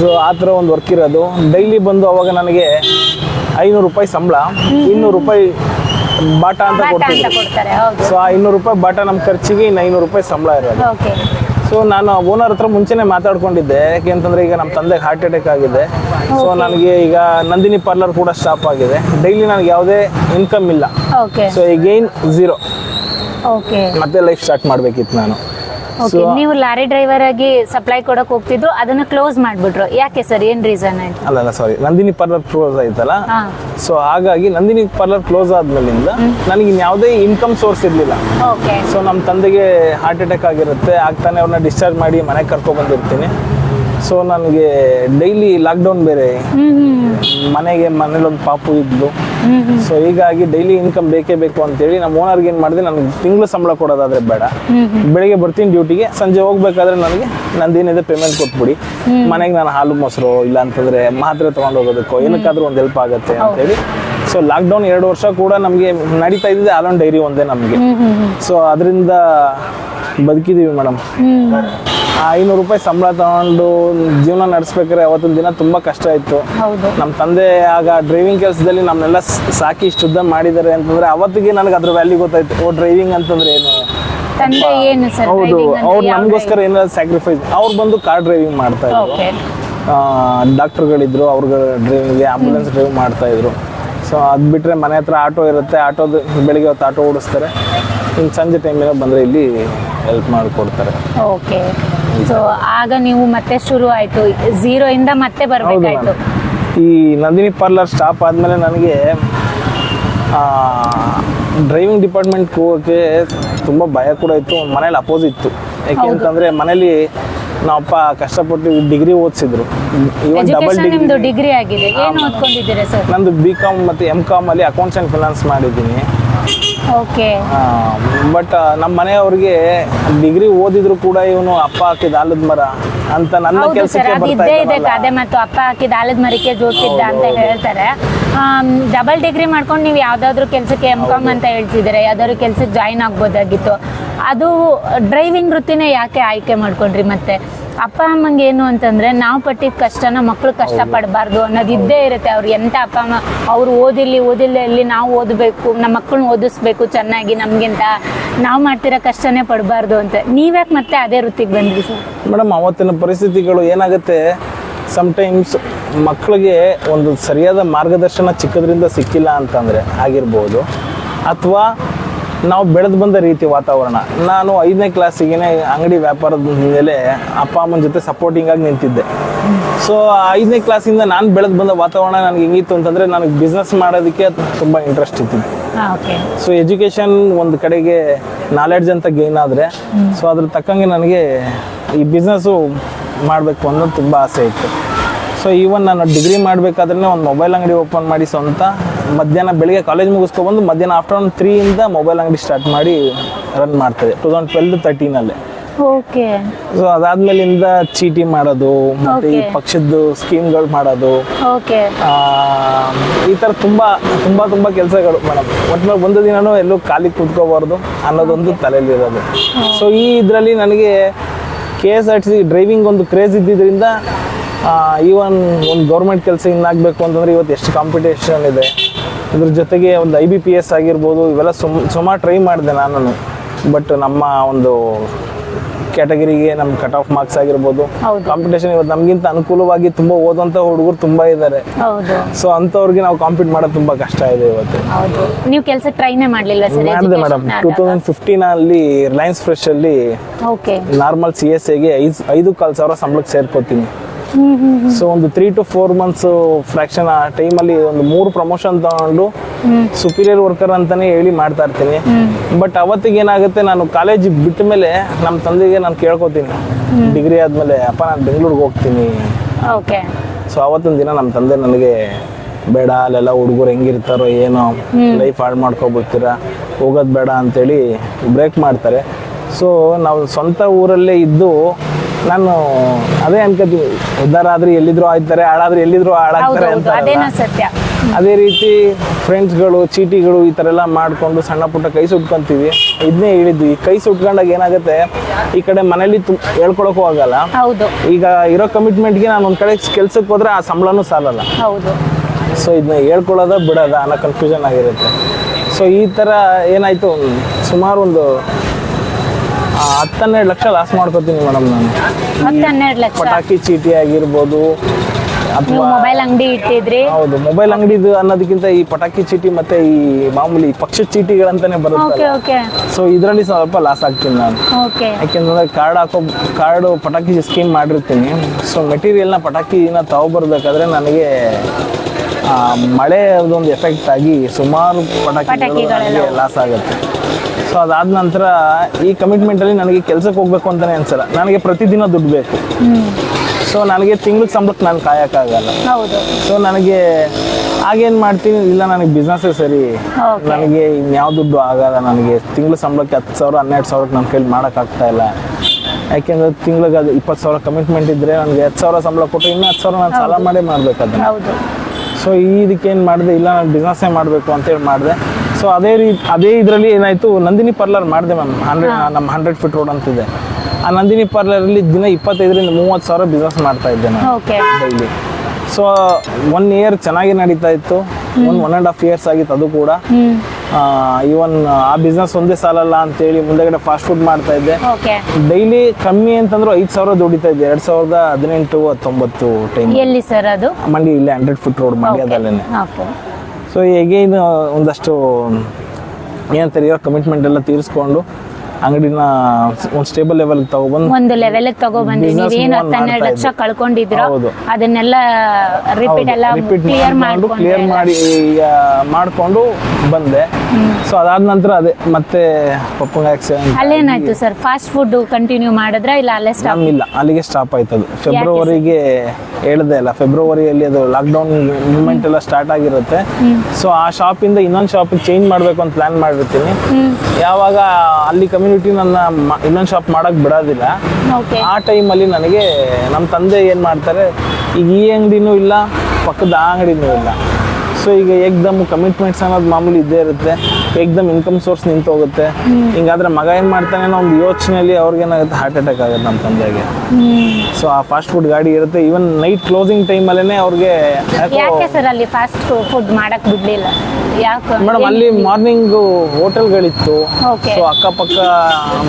A: ಸೊ ಆ ಥರ ಒಂದು ವರ್ಕ್ ಇರೋದು. ಡೈಲಿ ಬಂದು ಅವಾಗ ನನಗೆ ಐನೂರು ರೂಪಾಯಿ ಸಂಬಳ ಇನ್ನೂರು ರೂಪಾಯಿ ಬಾಟ ಅಂತ
B: ಕೊಡ್ತೀವಿ
A: ಸೊ ಆ ಇನ್ನೂರು ರೂಪಾಯಿ ಬಾಟ ನಮ್ಮ ಖರ್ಚಿಗೆ ಇನ್ನು ಐನೂರು ರೂಪಾಯಿ ಸಂಬಳ ಇರೋದು. ಸೊ ನಾನು ಓನರ್ ಹತ್ರ ಮುಂಚೆನೆ ಮಾತಾಡ್ಕೊಂಡಿದ್ದೆ. ಯಾಕೆಂತಂದ್ರೆ ಈಗ ನಮ್ಮ ತಂದೆಗೆ ಹಾರ್ಟ್ ಅಟ್ಯಾಕ್ ಆಗಿದೆ. ಸೊ ನನಗೆ ಈಗ ನಂದಿನಿ ಪಾರ್ಲರ್ ಕೂಡ ಸ್ಟಾಪ್ ಆಗಿದೆ. ಡೈಲಿ ನನಗೆ ಯಾವುದೇ ಇನ್ಕಮ್ ಇಲ್ಲ.
B: ಓಕೆ
A: ಸೊ ಈಗೇನ್ ಝೀರೋ
B: ಓಕೆ
A: ಮತ್ತೆ ಲೈಫ್ ಸ್ಟಾರ್ಟ್ ಮಾಡ್ಬೇಕಿತ್ತು ನಾನು.
B: ಓಕೆ ನೀವು ಲಾರಿ ಡ್ರೈವರ್ ಆಗಿ ಸಪ್ಲೈ ಕೊಡಕ್ ಹೋಗ್ತಿದ್ರು ಅದನ್ನ ಕ್ಲೋಸ್ ಮಾಡ್ಬಿಟ್ರು. ಯಾಕೆ ಸರ್ ಏನ್ ರೀಸನ್ ಆಯ್ತು?
A: ಅಲ್ಲ ಅಲ್ಲ ಸಾರಿ ನಂದಿನಿ ಪಾರ್ಲರ್ ಕ್ಲೋಸ್ ಆಯ್ತಲ್ಲ? ಸೊ ಹಾಗಾಗಿ ನಂದಿನಿ ಪಾರ್ಲರ್ ಕ್ಲೋಸ್ ಆದ್ಮೇಲಿಂದ ನನಗೆ ಇನ್ಯಾವುದೇ ಇನ್ಕಮ್ ಸೋರ್ಸ್ ಇರ್ಲಿಲ್ಲ. ಸೊ ನಮ್ಮ ತಂದೆಗೆ ಹಾರ್ಟ್ ಅಟ್ಯಾಕ್ ಆಗಿರುತ್ತೆ. ಆಗ್ತಾನೆ ಅವ್ರನ್ನ ಡಿಸ್ಚಾರ್ಜ್ ಮಾಡಿ ಮನೆಗೆ ಕರ್ಕೊ ಬಂದಿರ್ತೀನಿ. ಸೊ ನನಗೆ ಡೈಲಿ ಲಾಕ್ಡೌನ್ ಬೇರೆ. ಮನೆಗೆ ಮನೇಲಿ ಒಂದು ಪಾಪು ಇದ್ಲು ಸೊ ಹೀಗಾಗಿ ಡೈಲಿ ಇನ್ಕಮ್ ಬೇಕೇ ಬೇಕು ಅಂತೇಳಿ ನಮ್ಮ ಓನರ್ಗೆ ಏನು ಮಾಡಿದೆ ನನಗೆ ತಿಂಗಳು ಸಂಬಳ ಕೊಡೋದಾದ್ರೆ ಬೇಡ. ಬೆಳಿಗ್ಗೆ ಬರ್ತೀನಿ ಡ್ಯೂಟಿಗೆ ಸಂಜೆ ಹೋಗ್ಬೇಕಾದ್ರೆ ನನಗೆ ನಂದೇನಿದೆ ಪೇಮೆಂಟ್ ಕೊಟ್ಬಿಡಿ. ಮನೆಗೆ ನಾನು ಹಾಲು ಮೊಸರು ಇಲ್ಲ ಅಂತಂದ್ರೆ ಮಾತ್ರೆ ತೊಗೊಂಡು ಹೋಗೋದಕ್ಕೋ ಏನಕ್ಕಾದ್ರೂ ಒಂದು ಹೆಲ್ಪ್ ಆಗುತ್ತೆ ಅಂತೇಳಿ. ಸೊ ಲಾಕ್ಡೌನ್ ಎರಡು ವರ್ಷ ಕೂಡ ನಮಗೆ ನಡೀತಾ ಇದ್ದಿದೆ ಹಾಲೊಂದು ಡೈರಿ ಒಂದೇ ನಮಗೆ. ಸೊ ಅದರಿಂದ ಬದುಕಿದೀವಿ ಮೇಡಮ್ ಐನೂರು ರೂಪಾಯಿ ಸಂಬಳ ತಗೊಂಡು ಜೀವನ ನಡೆಸ್ಬೇಕಾದ್ರೆ ಅವತ್ತಿನ ದಿನ ತುಂಬ ಕಷ್ಟ ಇತ್ತು ನಮ್ಮ ತಂದೆ ಆಗ ಡ್ರೈವಿಂಗ್ ಕೆಲಸದಲ್ಲಿ ನಮ್ಮನ್ನೆಲ್ಲ ಸಾಕಿ ಶುದ್ಧ ಮಾಡಿದ್ದಾರೆ ಅಂತಂದ್ರೆ ಅವತ್ತಿಗೆ ನನಗೆ ಅದ್ರ ವ್ಯಾಲ್ಯೂ ಗೊತ್ತಾಯ್ತು. ಓ ಡ್ರೈವಿಂಗ್ ಅಂತಂದ್ರೆ ಏನು?
B: ಏನು
A: ಹೌದು ಅವ್ರು ನಮಗೋಸ್ಕರ ಏನಾದ್ರು ಸ್ಯಾಕ್ರಿಫೈಸ್ ಅವ್ರು ಬಂದು ಕಾರ್ ಡ್ರೈವಿಂಗ್ ಮಾಡ್ತಾ ಇದ್ರು. ಡಾಕ್ಟರ್ಗಳಿದ್ರು ಅವ್ರಿಗೆ ಡ್ರೈವಿಂಗ್ ಆಂಬುಲೆನ್ಸ್ ಡ್ರೈವ್ ಮಾಡ್ತಾ ಇದ್ರು. ಸೊ ಅದು ಬಿಟ್ಟರೆ ಮನೆ ಹತ್ರ ಆಟೋ ಇರುತ್ತೆ. ಆಟೋದು ಬೆಳಿಗ್ಗೆ ಹೊತ್ತು ಆಟೋ ಓಡಿಸ್ತಾರೆ. ಇನ್ನು ಸಂಜೆ ಟೈಮಿಗೆ ಬಂದರೆ ಇಲ್ಲಿ ಹೆಲ್ಪ್ ಮಾಡಿಕೊಡ್ತಾರೆ.
B: ಓಕೆ ಸೊ ಆಗ ನೀವು ಮತ್ತೆ ಶುರು ಆಯ್ತು. ಝೀರೋ ಇಂದ ಮತ್ತೆ ಬರಬೇಕಾಯ್ತು.
A: ಈ ನಂದಿನಿ ಪಾರ್ಲರ್ ಸ್ಟಾಪ್ ಆದಮೇಲೆ ನನಗೆ ಡ್ರೈವಿಂಗ್ ಡಿಪಾರ್ಟ್ಮೆಂಟ್ಗೆ ಹೋಗೋಕ್ಕೆ ತುಂಬ ಭಯ ಕೂಡ ಇತ್ತು. ಮನೇಲಿ ಅಪೋಸ್ ಇತ್ತು. ಯಾಕೆ ಅಂತಂದರೆ ಮನೇಲಿ ನಮ್ಮ ಅಪ್ಪ ಕಷ್ಟಪಟ್ಟು ಡಿಗ್ರಿ ಓದಿಸಿದ್ರು. ಇವನ್ ಡಬಲ್ ಡಿಗ್ರಿ
B: ಡಿಗ್ರಿ ಆಗಿದೆ ಏನು ಓದ್ಕೊಂಡಿದ್ದೀರಾ ಸರ್
A: ನಂದು ಬಿ ಕಾಮ್ ಮತ್ತು ಎಂ ಕಾಮಲ್ಲಿ ಅಕೌಂಟ್ಸ್ ಆ್ಯಂಡ್ ಫೈನಾನ್ಸ್ ಮಾಡಿದ್ದೀನಿ.
B: ಓಕೆ.
A: ಬಟ್ ನಮ್ಮ ಮನೆಯವ್ರಿಗೆ ಡಿಗ್ರಿ ಓದಿದ್ರು ಕೂಡ ಇವನು ಅಪ್ಪ ಹಾಕಿದ ಆಲದ ಮರ ಅಂತ ನನ್ನ ಕೆಲಸಕ್ಕೆ
B: ಇದ್ದೇ ಇದೆ. ಕದೆ ಮತ್ತು ಅಪ್ಪ ಹಾಕಿದ ಆಲದ ಮರಕ್ಕೆ ಜೋತಿದ್ದ ಅಂತ ಹೇಳ್ತಾರೆ. ಡಬಲ್ ಡಿಗ್ರಿ ಮಾಡ್ಕೊಂಡು ನೀವು ಯಾವ್ದಾದ್ರು ಕೆಲಸಕ್ಕೆ ಎಂ ಕಾಮ್ ಅಂತ ಹೇಳ್ತಿದ್ರೆ ಯಾವ್ದಾದ್ರು ಕೆಲ್ಸಕ್ಕೆ ಜಾಯಿನ್ ಆಗ್ಬೋದಾಗಿತ್ತು. ಅದು ಡ್ರೈವಿಂಗ್ ವೃತ್ತಿನೇ ಯಾಕೆ ಆಯ್ಕೆ ಮಾಡ್ಕೊಂಡ್ರಿ ಮತ್ತೆ? ಅಪ್ಪ ಅಮ್ಮಂಗೆ ಏನು ಅಂತಂದ್ರೆ ನಾವು ಪಟ್ಟಿದ ಕಷ್ಟನ ಮಕ್ಕಳು ಕಷ್ಟ ಪಡಬಾರ್ದು ಅನ್ನೋದು ಇದ್ದೇ ಇರುತ್ತೆ ಅವ್ರು ಎಂತ ಅಪ್ಪ ಅಮ್ಮ ಅವ್ರು ಓದಿಲ್ಲಿ ಓದಿಲ್ಲ ಇರ್ಲಿ ನಾವು ಓದಬೇಕು ನಮ್ಮ ಮಕ್ಕಳನ್ನ ಓದಿಸ್ಬೇಕು ಚೆನ್ನಾಗಿ ನಮ್ಗಿಂತ. ನಾವು ಮಾಡ್ತಿರೋ ಕಷ್ಟನೇ ಪಡಬಾರ್ದು ಅಂತ. ನೀವ್ಯಾಕೆ ಮತ್ತೆ ಅದೇ ವೃತ್ತಿಗೆ ಬಂದ್ರಿ ಸರ್?
A: ಮೇಡಮ್ ಅವತ್ತಿನ ಪರಿಸ್ಥಿತಿಗಳು ಏನಾಗುತ್ತೆ? ಸಮ್ಟೈಮ್ಸ್ ಮಕ್ಕಳಿಗೆ ಒಂದು ಸರಿಯಾದ ಮಾರ್ಗದರ್ಶನ ಚಿಕ್ಕದ್ರಿಂದ ಸಿಕ್ಕಿಲ್ಲ ಅಂತಂದರೆ ಆಗಿರ್ಬೋದು. ಅಥವಾ ನಾವು ಬೆಳೆದು ಬಂದ ರೀತಿ ವಾತಾವರಣ. ನಾನು ಐದನೇ ಕ್ಲಾಸಿಗೆ ಅಂಗಡಿ ವ್ಯಾಪಾರದ ಮೇಲೆ ಅಪ್ಪ ಅಮ್ಮನ ಜೊತೆ ಸಪೋರ್ಟಿಂಗ್ ಆಗಿ ನಿಂತಿದ್ದೆ. ಸೊ ಐದನೇ ಕ್ಲಾಸಿಂದ ನಾನು ಬೆಳೆದು ಬಂದ ವಾತಾವರಣ ನನಗೆ ಹೆಂಗಿತ್ತು ಅಂತಂದರೆ ನನಗೆ ಬಿಸ್ನೆಸ್ ಮಾಡೋದಕ್ಕೆ ತುಂಬ ಇಂಟ್ರೆಸ್ಟ್ ಇತ್ತು. ಸೊ ಎಜುಕೇಷನ್ ಒಂದು ಕಡೆಗೆ ನಾಲೆಡ್ಜ್ ಅಂತ ಗೇನ್ ಆದರೆ ಸೊ ಅದ್ರ ತಕ್ಕಂಗೆ ನನಗೆ ಈ ಬಿಸ್ನೆಸ್ಸು ಮಾಡಬೇಕು ಅನ್ನೋದು ತುಂಬ ಆಸೆ ಇತ್ತು. ಸೊ ಈವನ್ ನಾನು ಡಿಗ್ರಿ ಮಾಡಬೇಕಾದ್ರೆ ಒಂದು ಮೊಬೈಲ್ ಅಂಗಡಿ ಓಪನ್ ಮಾಡಿ ಸ್ವಂತ ಮಧ್ಯಾಹ್ನ ಬೆಳಿಗ್ಗೆ ಕಾಲೇಜ್ ಮುಗಿಸ್ಕೊಬಂದು ಮಧ್ಯಾಹ್ನ ಆಫ್ಟರ್ನೂನ್ ತ್ರೀಯಿಂದ ಮೊಬೈಲ್ ಅಂಗಡಿ ಸ್ಟಾರ್ಟ್ ಮಾಡಿ ರನ್ ಮಾಡ್ತದೆ ಟೂ ತೌಸಂಡ್ ಟ್ವೆಲ್ ತರ್ಟೀನಲ್ಲಿ
B: ಓಕೆ
A: ಸೊ ಅದಾದ್ಮೇಲಿಂದ ಚೀಟಿ ಮಾಡೋದು ಮತ್ತೆ ಈ
B: ಪಕ್ಷದ್ದು
A: ಪಕ್ಷದ ಸ್ಕೀಮ್ಗಳು ಮಾಡೋದು.
B: ಓಕೆ
A: ಆ, ಈ ತರ ತುಂಬಾ ತುಂಬಾ ತುಂಬಾ ಕೆಲಸಗಳು ಮೇಡಮ್. ಒಟ್ಟಿನಲ್ಲಿ ಒಂದು ದಿನನೂ ಎಲ್ಲೂ ಖಾಲಿ ಕೂತ್ಕೋಬಾರ್ದು ಅನ್ನೋದೊಂದು ತಲೆಯಲ್ಲಿರೋದು. ಸೊ ಈ ಇದರಲ್ಲಿ ನನಗೆ K S R T C driving ಒಂದು ಕ್ರೇಜ್ ಇದ್ದಿದ್ದರಿಂದ ಈವನ್ ಒಂದು ಗೌರ್ಮೆಂಟ್ ಕೆಲಸ ಇನ್ನಾಗಬೇಕು ಅಂತಂದ್ರೆ ಇವತ್ತು ಎಷ್ಟು ಕಾಂಪಿಟೇಷನ್ ಇದೆ. ಇದ್ರ ಜೊತೆಗೆ ಒಂದು ಐ ಬಿ ಪಿ ಎಸ್ ಆಗಿರ್ಬೋದು ಇವೆಲ್ಲ ಸುಮ್ ಸುಮಾರು ಟ್ರೈ ಮಾಡಿದೆ ನಾನು ಬಟ್ ನಮ್ಮ ಒಂದು ಕ್ಯಾಟಗರಿಗೆ ನಮ್ಮ ಕಟ್ ಆಫ್ ಮಾರ್ಕ್ಸ್ ಆಗಿರ್ಬೋದು. ಕಾಂಪಿಟೇಷನ್ ಇವತ್ತು ನಮಗಿಂತ ಅನುಕೂಲವಾಗಿ ತುಂಬ ಓದುವಂಥ ಹುಡುಗರು ತುಂಬ ಇದ್ದಾರೆ ಸೊ ಅಂಥವ್ರಿಗೆ ನಾವು ಕಾಂಪೀಟ್ ಮಾಡೋದು ತುಂಬ ಕಷ್ಟ ಇದೆ ಇವತ್ತು.
B: ನೀವು ಕೆಲಸ ಟ್ರೈನೇ ಮಾಡಲಿಲ್ಲ ಸರ್
A: ಮಾಡಿದೆ ಮೇಡಮ್ ಟೂ ತೌಸಂಡ್ ಫಿಫ್ಟೀನ್ ಅಲ್ಲಿ ರಿಲಯನ್ಸ್ ಫ್ರೆಶ್ ಅಲ್ಲಿ
B: ಓಕೆ
A: ನಾರ್ಮಲ್ ಸಿ ಎಸ್ ಎಗೆ ಐದು ಐದು ಕಾಲು ಸಾವಿರ ಸಂಬಳಕ್ಕೆ ಸೇರ್ಕೋತೀನಿ. ಸೊ ಒಂದು three to four months fraction ಆ ಟೈಮಲ್ಲಿ ಒಂದು ಮೂರು ಪ್ರಮೋಷನ್ ತಗೊಂಡು ಸುಪೀರಿಯರ್ ವರ್ಕರ್ ಅಂತಾನೆ ಹೇಳಿ ಮಾಡ್ತಾ ಇರ್ತೀನಿ. ಬಟ್ ಅವತ್ತಿಗೆ ಏನಾಗುತ್ತೆ ನಾನು ಕಾಲೇಜ್ ಬಿಟ್ಟ ಮೇಲೆ ನಮ್ಮ ತಂದೆಗೆ ನಾನು ಕೇಳ್ಕೊತೀನಿ. ಡಿಗ್ರಿ ಆದ್ಮೇಲೆ ಅಪ್ಪ ನಾನು ಬೆಂಗಳೂರಿಗೆ ಹೋಗ್ತೀನಿ.
B: ಓಕೆ
A: ಸೊ ಅವತ್ತೊಂದು ದಿನ ನಮ್ಮ ತಂದೆ ನನಗೆ ಬೇಡ ಅಲ್ಲೆಲ್ಲ ಹುಡುಗರು ಹೆಂಗಿರ್ತಾರೋ ಏನೋ ಲೈಫ್ ಹಾಳು ಮಾಡ್ಕೊಬಿಡ್ತೀರಾ ಹೋಗೋದು ಬೇಡ ಅಂತೇಳಿ ಬ್ರೇಕ್ ಮಾಡ್ತಾರೆ. ಸೊ ನಾವು ಸ್ವಂತ ಊರಲ್ಲೇ ಇದ್ದು ನಾನು ಅದೇ ಅನ್ಕೋತೀನಿ ಉದ್ದಾರ ಆದ್ರೆ ಎಲ್ಲಿದ್ರು ಆಯ್ತಾರೆ ಹಾಳಾದ್ರೆ ಎಲ್ಲಿದ್ರು ಹಾಳಾಗ್ತಾರೆ ಅಂತ
B: ಅದೇನೋ ಸತ್ಯ.
A: ಅದೇ ರೀತಿ ಫ್ರೆಂಡ್ಸ್ಗಳು ಚೀಟಿಗಳು ಈ ಥರ ಎಲ್ಲ ಮಾಡ್ಕೊಂಡು ಸಣ್ಣ ಪುಟ್ಟ ಕೈ ಸುಟ್ಕೊಂತೀವಿ. ಇದನ್ನೇ ಹೇಳಿದ್ವಿ ಈ ಕೈ ಸುಟ್ಕೊಂಡಾಗ ಏನಾಗುತ್ತೆ ಈ ಕಡೆ ಮನೇಲಿ ಹೇಳ್ಕೊಳಕ್ಕೂ ಆಗಲ್ಲ.
B: ಹೌದು.
A: ಈಗ ಇರೋ ಕಮಿಟ್ಮೆಂಟ್ಗೆ ನಾನು ಒಂದು ಕಡೆ ಕೆಲ್ಸಕ್ಕೆ ಹೋದ್ರೆ ಆ ಸಂಬಳನೂ ಸಾಲಲ್ಲ.
B: ಹೌದು.
A: ಸೊ ಇದನ್ನ ಹೇಳ್ಕೊಳ್ಳೋದ ಬಿಡೋದ ಅನ್ನೋ ಕನ್ಫ್ಯೂಷನ್ ಆಗಿರುತ್ತೆ. ಸೊ ಈ ಥರ ಏನಾಯಿತು? ಸುಮಾರು ಒಂದು ಆ, ಹತ್ತನ್ನೆರಡು ಲಕ್ಷ ಲಾಸ್ ಮಾಡ್ಕೋತೀನಿ ಮೇಡಮ್ ನಾನು.
B: ಹತ್ತು ಹನ್ನೆರಡು ಲಕ್ಷ?
A: ಪಟಾಕಿ ಚೀಟಿ ಆಗಿರ್ಬೋದು
B: ನೀವು ಮೊಬೈಲ್ ಅಂಗಡಿ ಇಟ್ಟಿದ್ರಿ?
A: ಹೌದು ಮೊಬೈಲ್ ಅಂಗಡಿದು ಅನ್ನೋದಕ್ಕಿಂತ ಈ ಪಟಾಕಿ ಚೀಟಿ ಮತ್ತೆ ಈ ಮಾಮೂಲಿ ಪಕ್ಷದ ಚೀಟಿಗಳಂತಾನೆ ಬರುತ್ತೆ ಸೊ ಇದರಲ್ಲಿ ಸ್ವಲ್ಪ ಲಾಸ್ ಆಗ್ತೀನಿ ನಾನು. ಯಾಕೆಂದ್ರೆ ಕಾರ್ಡ್ ಹಾಕೋ ಕಾರ್ಡ್ ಪಟಾಕಿ ಸ್ಕೀಮ್ ಮಾಡಿರ್ತೀನಿ. ಸೊ ಮೆಟೀರಿಯಲ್ನ ಪಟಾಕಿನ ತಗೊಬರ್ಬೇಕಾದ್ರೆ ನನಗೆ ಮಳೆ ಒಂದು ಎಫೆಕ್ಟ್ ಆಗಿ ಸುಮಾರು ಪಟಾಕಿ ಲಾಸ್ ಆಗುತ್ತೆ. ಸೊ ಅದಾದ ನಂತರ ಈ ಕಮಿಟ್ಮೆಂಟಲ್ಲಿ ನನಗೆ ಕೆಲ್ಸಕ್ಕೆ ಹೋಗ್ಬೇಕು ಅಂತಲೇ ಅನ್ಸಲ್ಲ. ನನಗೆ ಪ್ರತಿದಿನ ದುಡ್ಡು ಬೇಕು. ಸೊ ನನಗೆ ತಿಂಗ್ಳ ಸಂಬಳಕ್ಕೆ ನಾನು ಕಾಯೋಕ್ಕಾಗಲ್ಲ
B: ಹೌದು.
A: ಸೊ ನನಗೆ ಆಗೇನು ಮಾಡ್ತೀನಿ? ಇಲ್ಲ ನನಗೆ ಬಿಸ್ನೆಸ್ಸೇ ಸರಿ. ನನಗೆ ಇನ್ಯಾವ ದುಡ್ಡು ಆಗಲ್ಲ ನನಗೆ. ತಿಂಗಳ ಸಂಬಳಕ್ಕೆ ಹತ್ತು ಸಾವಿರ ಹನ್ನೆರಡು ಸಾವಿರಕ್ಕೆ ನನ್ನ ಕೈಲಿ ಮಾಡೋಕ್ಕಾಗ್ತಾ ಇಲ್ಲ. ಯಾಕೆಂದ್ರೆ ತಿಂಗಳಿಗೆ ಅದು ಇಪ್ಪತ್ತು ಸಾವಿರ ಕಮಿಟ್ಮೆಂಟ್ ಇದ್ದರೆ ನನಗೆ ಹತ್ತು ಸಾವಿರ ಸಂಬಳ ಕೊಟ್ಟು ಇನ್ನೂ ಹತ್ತು ಸಾವಿರ ನಾನು ಸಾಲ ಮಾಡೇ ಮಾಡಬೇಕಾದ್ರೆ
B: ಹೌದು.
A: ಸೊ ಈ ಇದಕ್ಕೆ ಏನು ಮಾಡಿದೆ? ಇಲ್ಲ ನಾನು ಬಿಸ್ನೆಸ್ಸೇ ಮಾಡಬೇಕು ಅಂತೇಳಿ ಮಾಡಿದೆ. ಸೊ ಅದೇ ರೀ ಅದೇ ಇದರಲ್ಲಿ ಏನಾಯಿತು ನಂದಿನಿ ಪಾರ್ಲರ್ ಮಾಡಿದೆ ಮ್ಯಾಮ್ ಹಂಡ್ರೆಡ್ ನಮ್ಮ ಹಂಡ್ರೆಡ್ ಫೀಟ್ ರೋಡ್ ಅಂತಿದೆ. ಆ ನಂದಿನಿ ಪಾರ್ಲರಲ್ಲಿ ದಿನ ಇಪ್ಪತ್ತೈದರಿಂದ ಮೂವತ್ತು ಸಾವಿರ ಬಿಸ್ನೆಸ್ ಮಾಡ್ತಾ ಇದ್ದೆ ನಾನು.
B: Okay
A: daily so one year ಚೆನ್ನಾಗಿ ನಡೀತಾ ಇತ್ತು. ಒಂದು ಒನ್ ಆ್ಯಂಡ್ ಹಾಫ್ ಇಯರ್ಸ್ ಆಗಿತ್ತು ಅದು ಕೂಡ.
B: ಇವನ್
A: ಈವನ್ ಆ ಬಿಸ್ನೆಸ್ ಒಂದೇ ಸಾಲಲ್ಲ ಅಂತೇಳಿ ಮುಂದೆಗಡೆ ಫಾಸ್ಟ್ ಫುಡ್ ಮಾಡ್ತಾ ಇದ್ದೆ. ಡೈಲಿ ಕಮ್ಮಿ ಅಂತಂದ್ರು ಐದು ಸಾವಿರ ದುಡಿತಾ ಇದ್ದೆ. ಎರಡು ಸಾವಿರದ ಹದಿನೆಂಟು ಹತ್ತೊಂಬತ್ತು ಟೈಮ್
B: ಎಲ್ಲಿ ಸರ್ ಅದು?
A: ಮಂಡಿ ಇಲ್ಲೇ ಹಂಡ್ರೆಡ್ ಫುಟ್ ರೋಡ್ ಮಂಡ್ಯದಲ್ಲೇ
B: ಓಕೆ
A: ಸೊ ಎಗೈನ್ ಒಂದಷ್ಟು ಏನಂತಾರೆ ಇರೋ ಕಮಿಟ್ಮೆಂಟ್ ಎಲ್ಲ ತೀರಿಸ್ಕೊಂಡು ಅಂಗಡಿನ ಒಂದು ಸ್ಟೇಬಲ್ ಲೆವೆಲ್ ತಗೊಬಂದು
B: ಒಂದು ಲೆವೆಲ್
A: ತಗೊಂಡ್
B: ನೀವೇನು
A: ಏನು
B: ಹತ್ತು ಹನ್ನೆರಡು ಲಕ್ಷ ಕಳ್ಕೊಂಡಿದ್ರು. ಅದನ್ನೆಲ್ಲ ರಿಪೀಟ್ ಎಲ್ಲ
A: ರಿಪೀಟ್
B: ಕ್ಲಿಯರ್
A: ಮಾಡಿ
B: ಮಾಡ್ಕೊಂಡು
A: ಕ್ಲಿಯರ್ ಮಾಡಿ ಮಾಡ್ಕೊಂಡು ಬಂದೆ. ಸೊ ಅದಾದ ನಂತರ ಅದೇ ಮತ್ತೆ ಪಪ್ಪಂಗ ಆಕ್ಸಿಡೆಂಟ್
B: ಅಲ್ಲೇನಾಯ್ತು ಸರ್? ಫಾಸ್ಟ್ ಫುಡ್ ಕಂಟಿನ್ಯೂ ಮಾಡಿದ್ರ ಇಲ್ಲ ಅಲ್ಲೇ ಸ್ಟಾಪ್
A: ಇಲ್ಲ ಅಲ್ಲಿಗೆ ಸ್ಟಾಪ್ ಆಯ್ತು ಅದು. ಫೆಬ್ರವರಿಗೆ ಹೇಳ್ದೆ ಅಲ್ಲ ಫೆಬ್ರವರಿಯಲ್ಲಿ ಅದು ಲಾಕ್ ಡೌನ್ ಮೂಮೆಂಟ್ ಎಲ್ಲ ಸ್ಟಾರ್ಟ್ ಆಗಿರುತ್ತೆ. ಸೊ ಆ ಶಾಪಿಂದ ಇನ್ನೊಂದು ಶಾಪಿಗೆ ಚೇಂಜ್ ಮಾಡಬೇಕು ಅಂತ ಪ್ಲಾನ್ ಮಾಡಿರ್ತೀನಿ. ಯಾವಾಗ ಅಲ್ಲಿ ಕಮ್ಯುನಿಟಿ ನನ್ನ ಇನ್ನೊಂದು ಶಾಪ್ ಮಾಡಕ್ ಬಿಡೋದಿಲ್ಲ. ಆ ಟೈಮಲ್ಲಿ ನನಗೆ ನಮ್ಮ ತಂದೆ ಏನು ಮಾಡ್ತಾರೆ ಈಗ ಈ ಅಂಗಡಿನೂ ಇಲ್ಲ ಪಕ್ಕದ ಆ ಅಂಗಡಿನೂ ಇಲ್ಲ. ಸೊ ಈಗ ಏಕ್ದಮ್ ಕಮಿಟ್ಮೆಂಟ್ಸ್ ಅನ್ನೋದು ಮಾಮೂಲಿ ಇದ್ದೇ ಇರುತ್ತೆ. ಏಕ್ದಮ್ ಇನ್ಕಮ್ ಸೋರ್ಸ್ ನಿಂತು ಹೋಗುತ್ತೆ. ಹಿಂಗಾದ್ರೆ ಮಗ ಏನು ಮಾಡ್ತಾನೆ ಅನ್ನೋ ಒಂದು ಯೋಚನೆಯಲ್ಲಿ ಅವ್ರಿಗೇನಾಗುತ್ತೆ ಹಾರ್ಟ್ ಅಟ್ಯಾಕ್ ಆಗುತ್ತೆ ನಮ್ಮ ತಂದೆಗೆ. ಸೊ ಆ ಫಾಸ್ಟ್ ಫುಡ್ ಗಾಡಿ ಇರುತ್ತೆ. ಈವನ್ ನೈಟ್ ಕ್ಲೋಸಿಂಗ್ ಟೈಮಲ್ಲೇ ಅವ್ರಿಗೆ ಯಾಕೋ
B: ಯಾಕೆ ಸರ್ ಅಲ್ಲಿ ಫಾಸ್ಟ್ ಫುಡ್ ಮಾಡಕ್ ಬಿಡ್ಲಿಲ್ಲ? ಯಾಕೆ
A: ಮೇಡಮ್ ಅಲ್ಲಿ ಮಾರ್ನಿಂಗ್ ಹೋಟೆಲ್ಗಳಿತ್ತು. ಸೊ ಅಕ್ಕಪಕ್ಕ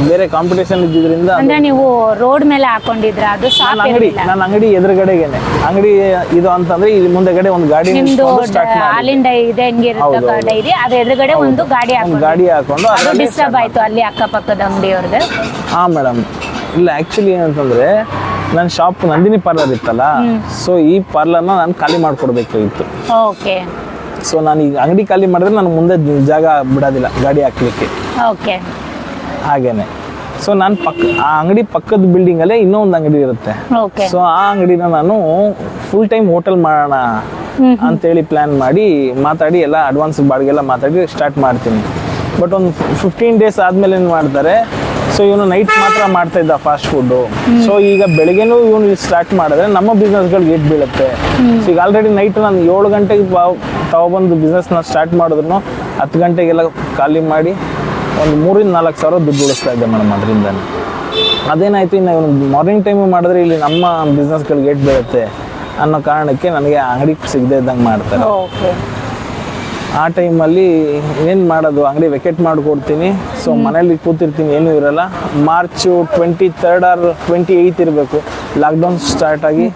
A: ಬೇರೆ ಕಾಂಪಿಟೇಷನ್ ಇದ್ದಿದ್ರಿಂದ
B: ಅಂದ್ರೆ ನೀವು ರೋಡ್ ಮೇಲೆ ಹಾಕೊಂಡಿದ್ರ ಅದು
A: ಅಂಗಡಿ ನನ್ನ ಅಂಗಡಿ ಎದುರುಗಡೆಗೇನೆ. ಅಂಗಡಿ ಇದು ಅಂತಂದ್ರೆ ಇಲ್ಲಿ ಮುಂದೆಗಡೆ ಒಂದು ಗಾಡಿ ಸ್ಟಾರ್ಟ್
B: ಹಾಲಿನ ಇದೆ ಹೆಂಗಿರುತ್ತೆ. ಡೈರಿ ಅದ್ರ ಎದುರುಗಡೆ ಒಂದು ಗಾಡಿ ಹಾಕೊಂಡು.
A: ಗಾಡಿ ಹಾಕೊಂಡು
B: ಅದು
A: ಅದರಲ್ಲಿ
B: ಡಿಸ್ಟರ್ಬ್ ಆಯ್ತು ಅಲ್ಲಿ ಅಕ್ಕಪಕ್ಕದ ಅಂಗಡಿಯವ್ರಿಗೆ.
A: ಹಾ ಮೇಡಮ್ ಇಲ್ಲ ಆಕ್ಚುಲಿ ಏನಂತಂದ್ರೆ ನನ್ನ ಶಾಪ್ ನಂದಿನಿ ಪಾರ್ಲರ್ ಇತ್ತಲ್ಲ ಸೊ ಈ ಪಾರ್ಲರ್ನ ನಾನು ಖಾಲಿ ಮಾಡ್ಕೊಡ್ಬೇಕಾಗಿತ್ತು
B: ಓಕೆ.
A: ಸೊ ನಾನು ಈಗ ಅಂಗಡಿ ಖಾಲಿ ಮಾಡಿದ್ರೆ ನಾನು ಮುಂದೆ ಜಾಗ ಬಿಡೋದಿಲ್ಲ ಗಾಡಿ ಹಾಕ್ಲಿಕ್ಕೆ.
B: ಓಕೆ.
A: ಹಾಗೇನೆ. ಸೊ ನಾನು ಪಕ್ಕ ಆ ಅಂಗಡಿ ಪಕ್ಕದ ಬಿಲ್ಡಿಂಗಲ್ಲೇ ಇನ್ನೊಂದು ಇನ್ನೂ ಒಂದು ಅಂಗಡಿ ಇರುತ್ತೆ.
B: ಓಕೆ.
A: ಸೊ ಆ ಅಂಗಡಿನ ನಾನು ಫುಲ್ ಟೈಮ್ ಹೋಟೆಲ್ ಮಾಡೋಣ ಅಂತೇಳಿ ಪ್ಲಾನ್ ಮಾಡಿ ಮಾತಾಡಿ ಎಲ್ಲ ಅಡ್ವಾನ್ಸ್ ಬಾಡಿಗೆಲ್ಲ ಮಾತಾಡಿ ಸ್ಟಾರ್ಟ್ ಮಾಡ್ತೀನಿ. ಬಟ್ ಒಂದು ಫಿಫ್ಟೀನ್ ಡೇಸ್ ಆದ್ಮೇಲೆ ಏನು ಮಾಡ್ತಾರೆ ಸೊ ಇವನು ನೈಟ್ ಮಾತ್ರ ಮಾಡ್ತಾ ಇದ್ದ ಫಾಸ್ಟ್ ಫುಡ್ಡು ಸೊ ಈಗ ಬೆಳಗ್ಗೆನೂ ಇವನು ಸ್ಟಾರ್ಟ್ ಮಾಡಿದ್ರೆ ನಮ್ಮ ಬಿಸ್ನೆಸ್ಗಳಿಗೆ ಏಟ್ ಬೀಳುತ್ತೆ. ಸೊ ಈಗ ಆಲ್ರೆಡಿ ನೈಟ್ ನಾನು ಏಳು ಗಂಟೆಗೆ ತಗೊಬಂದು ಬಿಸ್ನೆಸ್ನ ಸ್ಟಾರ್ಟ್ ಮಾಡಿದ್ರು ಹತ್ತು ಗಂಟೆಗೆಲ್ಲ ಖಾಲಿ ಮಾಡಿ ಒಂದು ಮೂರಿಂದ ನಾಲ್ಕು ಸಾವಿರ ದುಡ್ಡು ಉಳಿಸ್ತಾ ಇದ್ದೆ ಮೇಡಮ್ ಅದರಿಂದ ಅದೇನಾಯ್ತು ಇನ್ನು ಇವನು ಮಾರ್ನಿಂಗ್ ಟೈಮ್ ಮಾಡಿದ್ರೆ ಇಲ್ಲಿ ನಮ್ಮ ಬಿಸ್ನೆಸ್ಗಳಿಗೆ ಏಟ್ ಬೀಳುತ್ತೆ. ಅನ್ನೋ ಕಾರಣಕ್ಕೆ ನನಗೆ ಅಂಗಡಿ ಸಿಗದೆ ಇದ್ದಂಗೆ ಮಾಡ್ತಾರೆ.
B: ಓಕೆ.
A: ಆ ಟೈಮಲ್ಲಿ ಏನು ಮಾಡೋದು? ಅಂಗಡಿ ವೆಕೆಟ್ ಮಾಡಿಕೊಡ್ತೀನಿ. ಸೊ ಮನೇಲಿ ಕೂತಿರ್ತೀನಿ ಏನೂ ಇರಲ್ಲ. March twenty third or twenty eighth ಇರಬೇಕು. ಲಾಕ್ಡೌನ್ ಸ್ಟಾರ್ಟ್ ಆಗಿ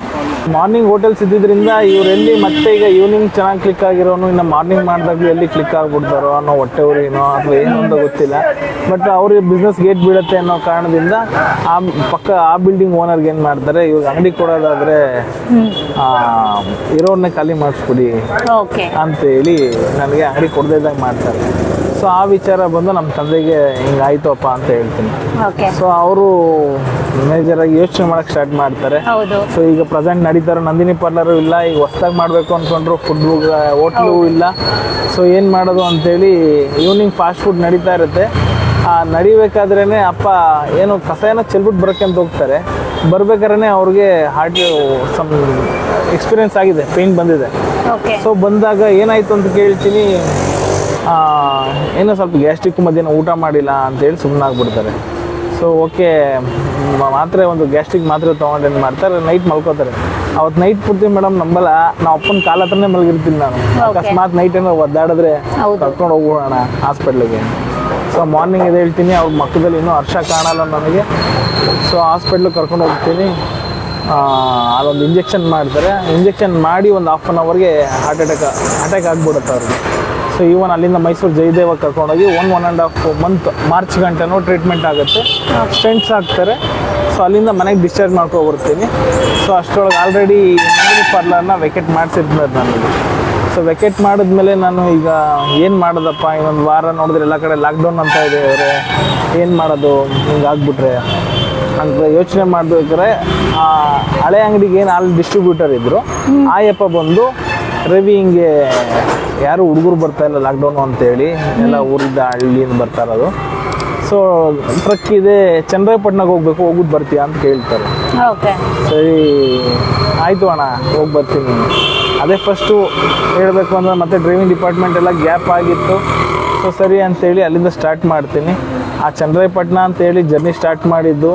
A: ಮಾರ್ನಿಂಗ್ ಹೋಟೆಲ್ಸ್ ಇದ್ದಿದ್ದರಿಂದ ಇವರೆಲ್ಲಿ ಮತ್ತೆ ಈಗ ಈವ್ನಿಂಗ್ ಚೆನ್ನಾಗಿ ಕ್ಲಿಕ್ ಆಗಿರೋನು ಇನ್ನು ಮಾರ್ನಿಂಗ್ ಮಾಡಿದಾಗ ಎಲ್ಲಿ ಕ್ಲಿಕ್ ಆಗಿಬಿಡ್ತಾರೋ ಅನ್ನೋ ಹೊಟ್ಟೆ ಏನೋ ಅಥವಾ ಏನು ಅಂತ ಗೊತ್ತಿಲ್ಲ. ಬಟ್ ಅವ್ರಿಗೆ ಬಿಸ್ನೆಸ್ ಗೇಟ್ ಬೀಳುತ್ತೆ ಅನ್ನೋ ಕಾರಣದಿಂದ ಆ ಪಕ್ಕ ಆ ಬಿಲ್ಡಿಂಗ್ ಓನರ್ಗೆ ಏನು ಮಾಡ್ತಾರೆ ಇವಾಗ ಅಂಗಡಿ ಕೊಡೋದಾದರೆ ಇರೋರನ್ನೇ ಖಾಲಿ ಮಾಡಿಸ್ಬಿಡಿ
B: ಅಂತೇಳಿ
A: ಅಂತ ಹೇಳಿ ನನಗೆ ಅಂಗಡಿ ಕೊಡದೇ ಇದ್ದಂಗೆ ಮಾಡ್ತಾರೆ. ಸೊ ಆ ವಿಚಾರ ಬಂದು ನಮ್ಮ ತಂದೆಗೆ ಹಿಂಗಾಯ್ತಪ್ಪ ಅಂತ ಹೇಳ್ತೀನಿ.
B: ಓಕೆ
A: ಸೊ ಅವರು ಮೇಜರ್ ಆಗಿ ಯೋಚನೆ ಮಾಡಕ್ ಸ್ಟಾರ್ಟ್ ಮಾಡ್ತಾರೆ.
B: ಹೌದು.
A: ಸೊ ಈಗ ಪ್ರೆಸೆಂಟ್ ನಡೀತಾರೋ. ನಂದಿನಿ ಪಾರ್ಲರು ಇಲ್ಲ ಈಗ ಹೊಸ್ದಾಗಿ ಮಾಡಬೇಕು ಅನ್ಕೊಂಡ್ರು ಫುಡ್ ಹೋಟ್ಲು ಇಲ್ಲ. ಸೊ ಏನು ಮಾಡೋದು ಅಂತೇಳಿ ಈವ್ನಿಂಗ್ ಫಾಸ್ಟ್ ಫುಡ್ ನಡೀತಾ ಇರುತ್ತೆ. ಆ ನಡಿಬೇಕಾದ್ರೇ ಅಪ್ಪ ಏನು ಕಸ ಏನೋ ಚೆಲ್ಬಿಟ್ಟು ಬರೋಕ್ಕೆ ಅಂತ ಹೋಗ್ತಾರೆ. ಬರ್ಬೇಕಾದ್ರೆ ಅವ್ರಿಗೆ ಹಾರ್ಟ್ ಸಮ್ ಎಕ್ಸ್ಪೀರಿಯನ್ಸ್ ಆಗಿದೆ ಪೇಯ್ನ್ ಬಂದಿದೆ. ಸೊ ಬಂದಾಗ ಏನಾಯ್ತು ಅಂತ ಕೇಳ್ತೀನಿ. ಏನೋ ಸ್ವಲ್ಪ ಗ್ಯಾಸ್ಟ್ರಿಕ್ ಮಧ್ಯಾಹ್ನ ಊಟ ಮಾಡಿಲ್ಲ ಅಂತೇಳಿ ಸುಮ್ಮನೆ ಆಗ್ಬಿಡ್ತಾರೆ ಸೊ ಓಕೆ ಮಾತ್ರೆ ಒಂದು ಗ್ಯಾಸ್ಟ್ರಿಕ್ ಮಾತ್ರೆ ತೊಗೊಂಡು ಏನು ಮಾಡ್ತಾರೆ ನೈಟ್ ಮಲ್ಕೋತಾರೆ. ಅವತ್ತು ನೈಟ್ ಪೂರ್ತಿ ಮೇಡಮ್ ನಂಬಲ್ಲ ನಾವು ಅಪ್ಪನ ಕಾಲ ಹತ್ರನೇ ಮಲಗಿರ್ತೀನಿ ನಾನು. ಅಕಸ್ಮಾತ್ ನೈಟ್ ಏನೋ ಒದ್ದಾಡಿದ್ರೆ. ಕರ್ಕೊಂಡು ಹೋಗೋಣ ಹಾಸ್ಪಿಟ್ಲಿಗೆ. ಸೊ ಮಾರ್ನಿಂಗ್ ಇದು ಹೇಳ್ತೀನಿ ಅವ್ರ ಮಕ್ಕದಲ್ಲಿ ಇನ್ನೂ ಹರ್ಷ ಕಾಣಲ್ಲ ನನಗೆ. ಸೊ ಹಾಸ್ಪಿಟ್ಲಿಗೆ ಕರ್ಕೊಂಡು ಹೋಗ್ತೀನಿ. ಅಲ್ಲೊಂದು ಇಂಜೆಕ್ಷನ್ ಮಾಡ್ತಾರೆ. ಇಂಜೆಕ್ಷನ್ ಮಾಡಿ ಒಂದು ಹಾಫ್ ಆನ್ ಅವರ್ಗೆ ಹಾರ್ಟ್ ಅಟ್ಯಾಕ್ ಅಟ್ಯಾಕ್ ಆಗ್ಬಿಡುತ್ತೆ ಅವ್ರಿಗೆ. ಸೊ ಈವನ್ ಅಲ್ಲಿಂದ ಮೈಸೂರು ಜಯದೇವಕ್ಕೆ ಕರ್ಕೊಂಡೋಗಿ one one and half month March ಗಂಟೆನೂ treatment ಆಗುತ್ತೆ. ಸ್ಟೆಂಟ್ಸ್ ಹಾಕ್ತಾರೆ ಸೊ ಅಲ್ಲಿಂದ ಮನೆಗೆ ಡಿಸ್ಚಾರ್ಜ್ ಮಾಡ್ಕೊಬರ್ತೀನಿ ಸೊ ಅಷ್ಟರೊಳಗೆ ಆಲ್ರೆಡಿ ಪಾರ್ಲರ್ನ ವೆಕೆಟ್ ಮಾಡಿಸಿದ್ಮೇಲೆ ನನಗೆ ಸೊ ವೆಕೆಟ್ ಮಾಡಿದ್ಮೇಲೆ ನಾನು ಈಗ ಏನು ಮಾಡೋದಪ್ಪ? ಇನ್ನೊಂದು ವಾರ ನೋಡಿದ್ರೆ ಎಲ್ಲ ಕಡೆ ಲಾಕ್ಡೌನ್ ಅಂತ ಇದೆ ಅವರೇ. ಏನು ಮಾಡೋದು? ಹಿಂಗೆ ಆಗ್ಬಿಟ್ರೆ. ಅಂತ ಯೋಚನೆ ಮಾಡಬೇಕಾದ್ರೆ ಆ ಹಳೆ ಅಂಗಡಿಗೆ ಏನು ಅಲ್ಲಿ ಡಿಸ್ಟ್ರಿಬ್ಯೂಟರ್ ಇದ್ದರು ಆಯಪ್ಪ ಬಂದು ರವಿ ಹಿಂಗೆ ಯಾರು ಹುಡುಗರು ಬರ್ತಾ ಇಲ್ಲ ಲಾಕ್ಡೌನು ಅಂತೇಳಿ ಎಲ್ಲ ಊರಿಂದ ಹಳ್ಳಿಯಿಂದ ಬರ್ತಾ ಇರೋದು. ಸೊ ಟ್ರಕ್ ಇದೆ ಚಂದ್ರಪಟ್ಟಣಕ್ಕೆ ಹೋಗ್ಬೇಕು ಹೋಗ್ಬಿಟ್ಟು ಬರ್ತೀಯಾ ಅಂತ ಕೇಳ್ತಾರೆ.
B: ಓಕೆ.
A: ಸರಿ ಆಯಿತು ಅಣ್ಣ ಹೋಗಿ ಬರ್ತೀನಿ. ಅದೇ ಫಸ್ಟು ಹೇಳಬೇಕು ಅಂದ್ರೆ ಮತ್ತೆ ಡ್ರೈವಿಂಗ್ ಡಿಪಾರ್ಟ್ಮೆಂಟ್ ಎಲ್ಲ ಗ್ಯಾಪ್ ಆಗಿತ್ತು. ಸೊ ಸರಿ ಅಂತೇಳಿ ಅಲ್ಲಿಂದ ಸ್ಟಾರ್ಟ್ ಮಾಡ್ತೀನಿ. ಆ ಚಂದ್ರಪಟ್ಟಣ ಅಂತೇಳಿ ಜರ್ನಿ ಸ್ಟಾರ್ಟ್ ಮಾಡಿದ್ದು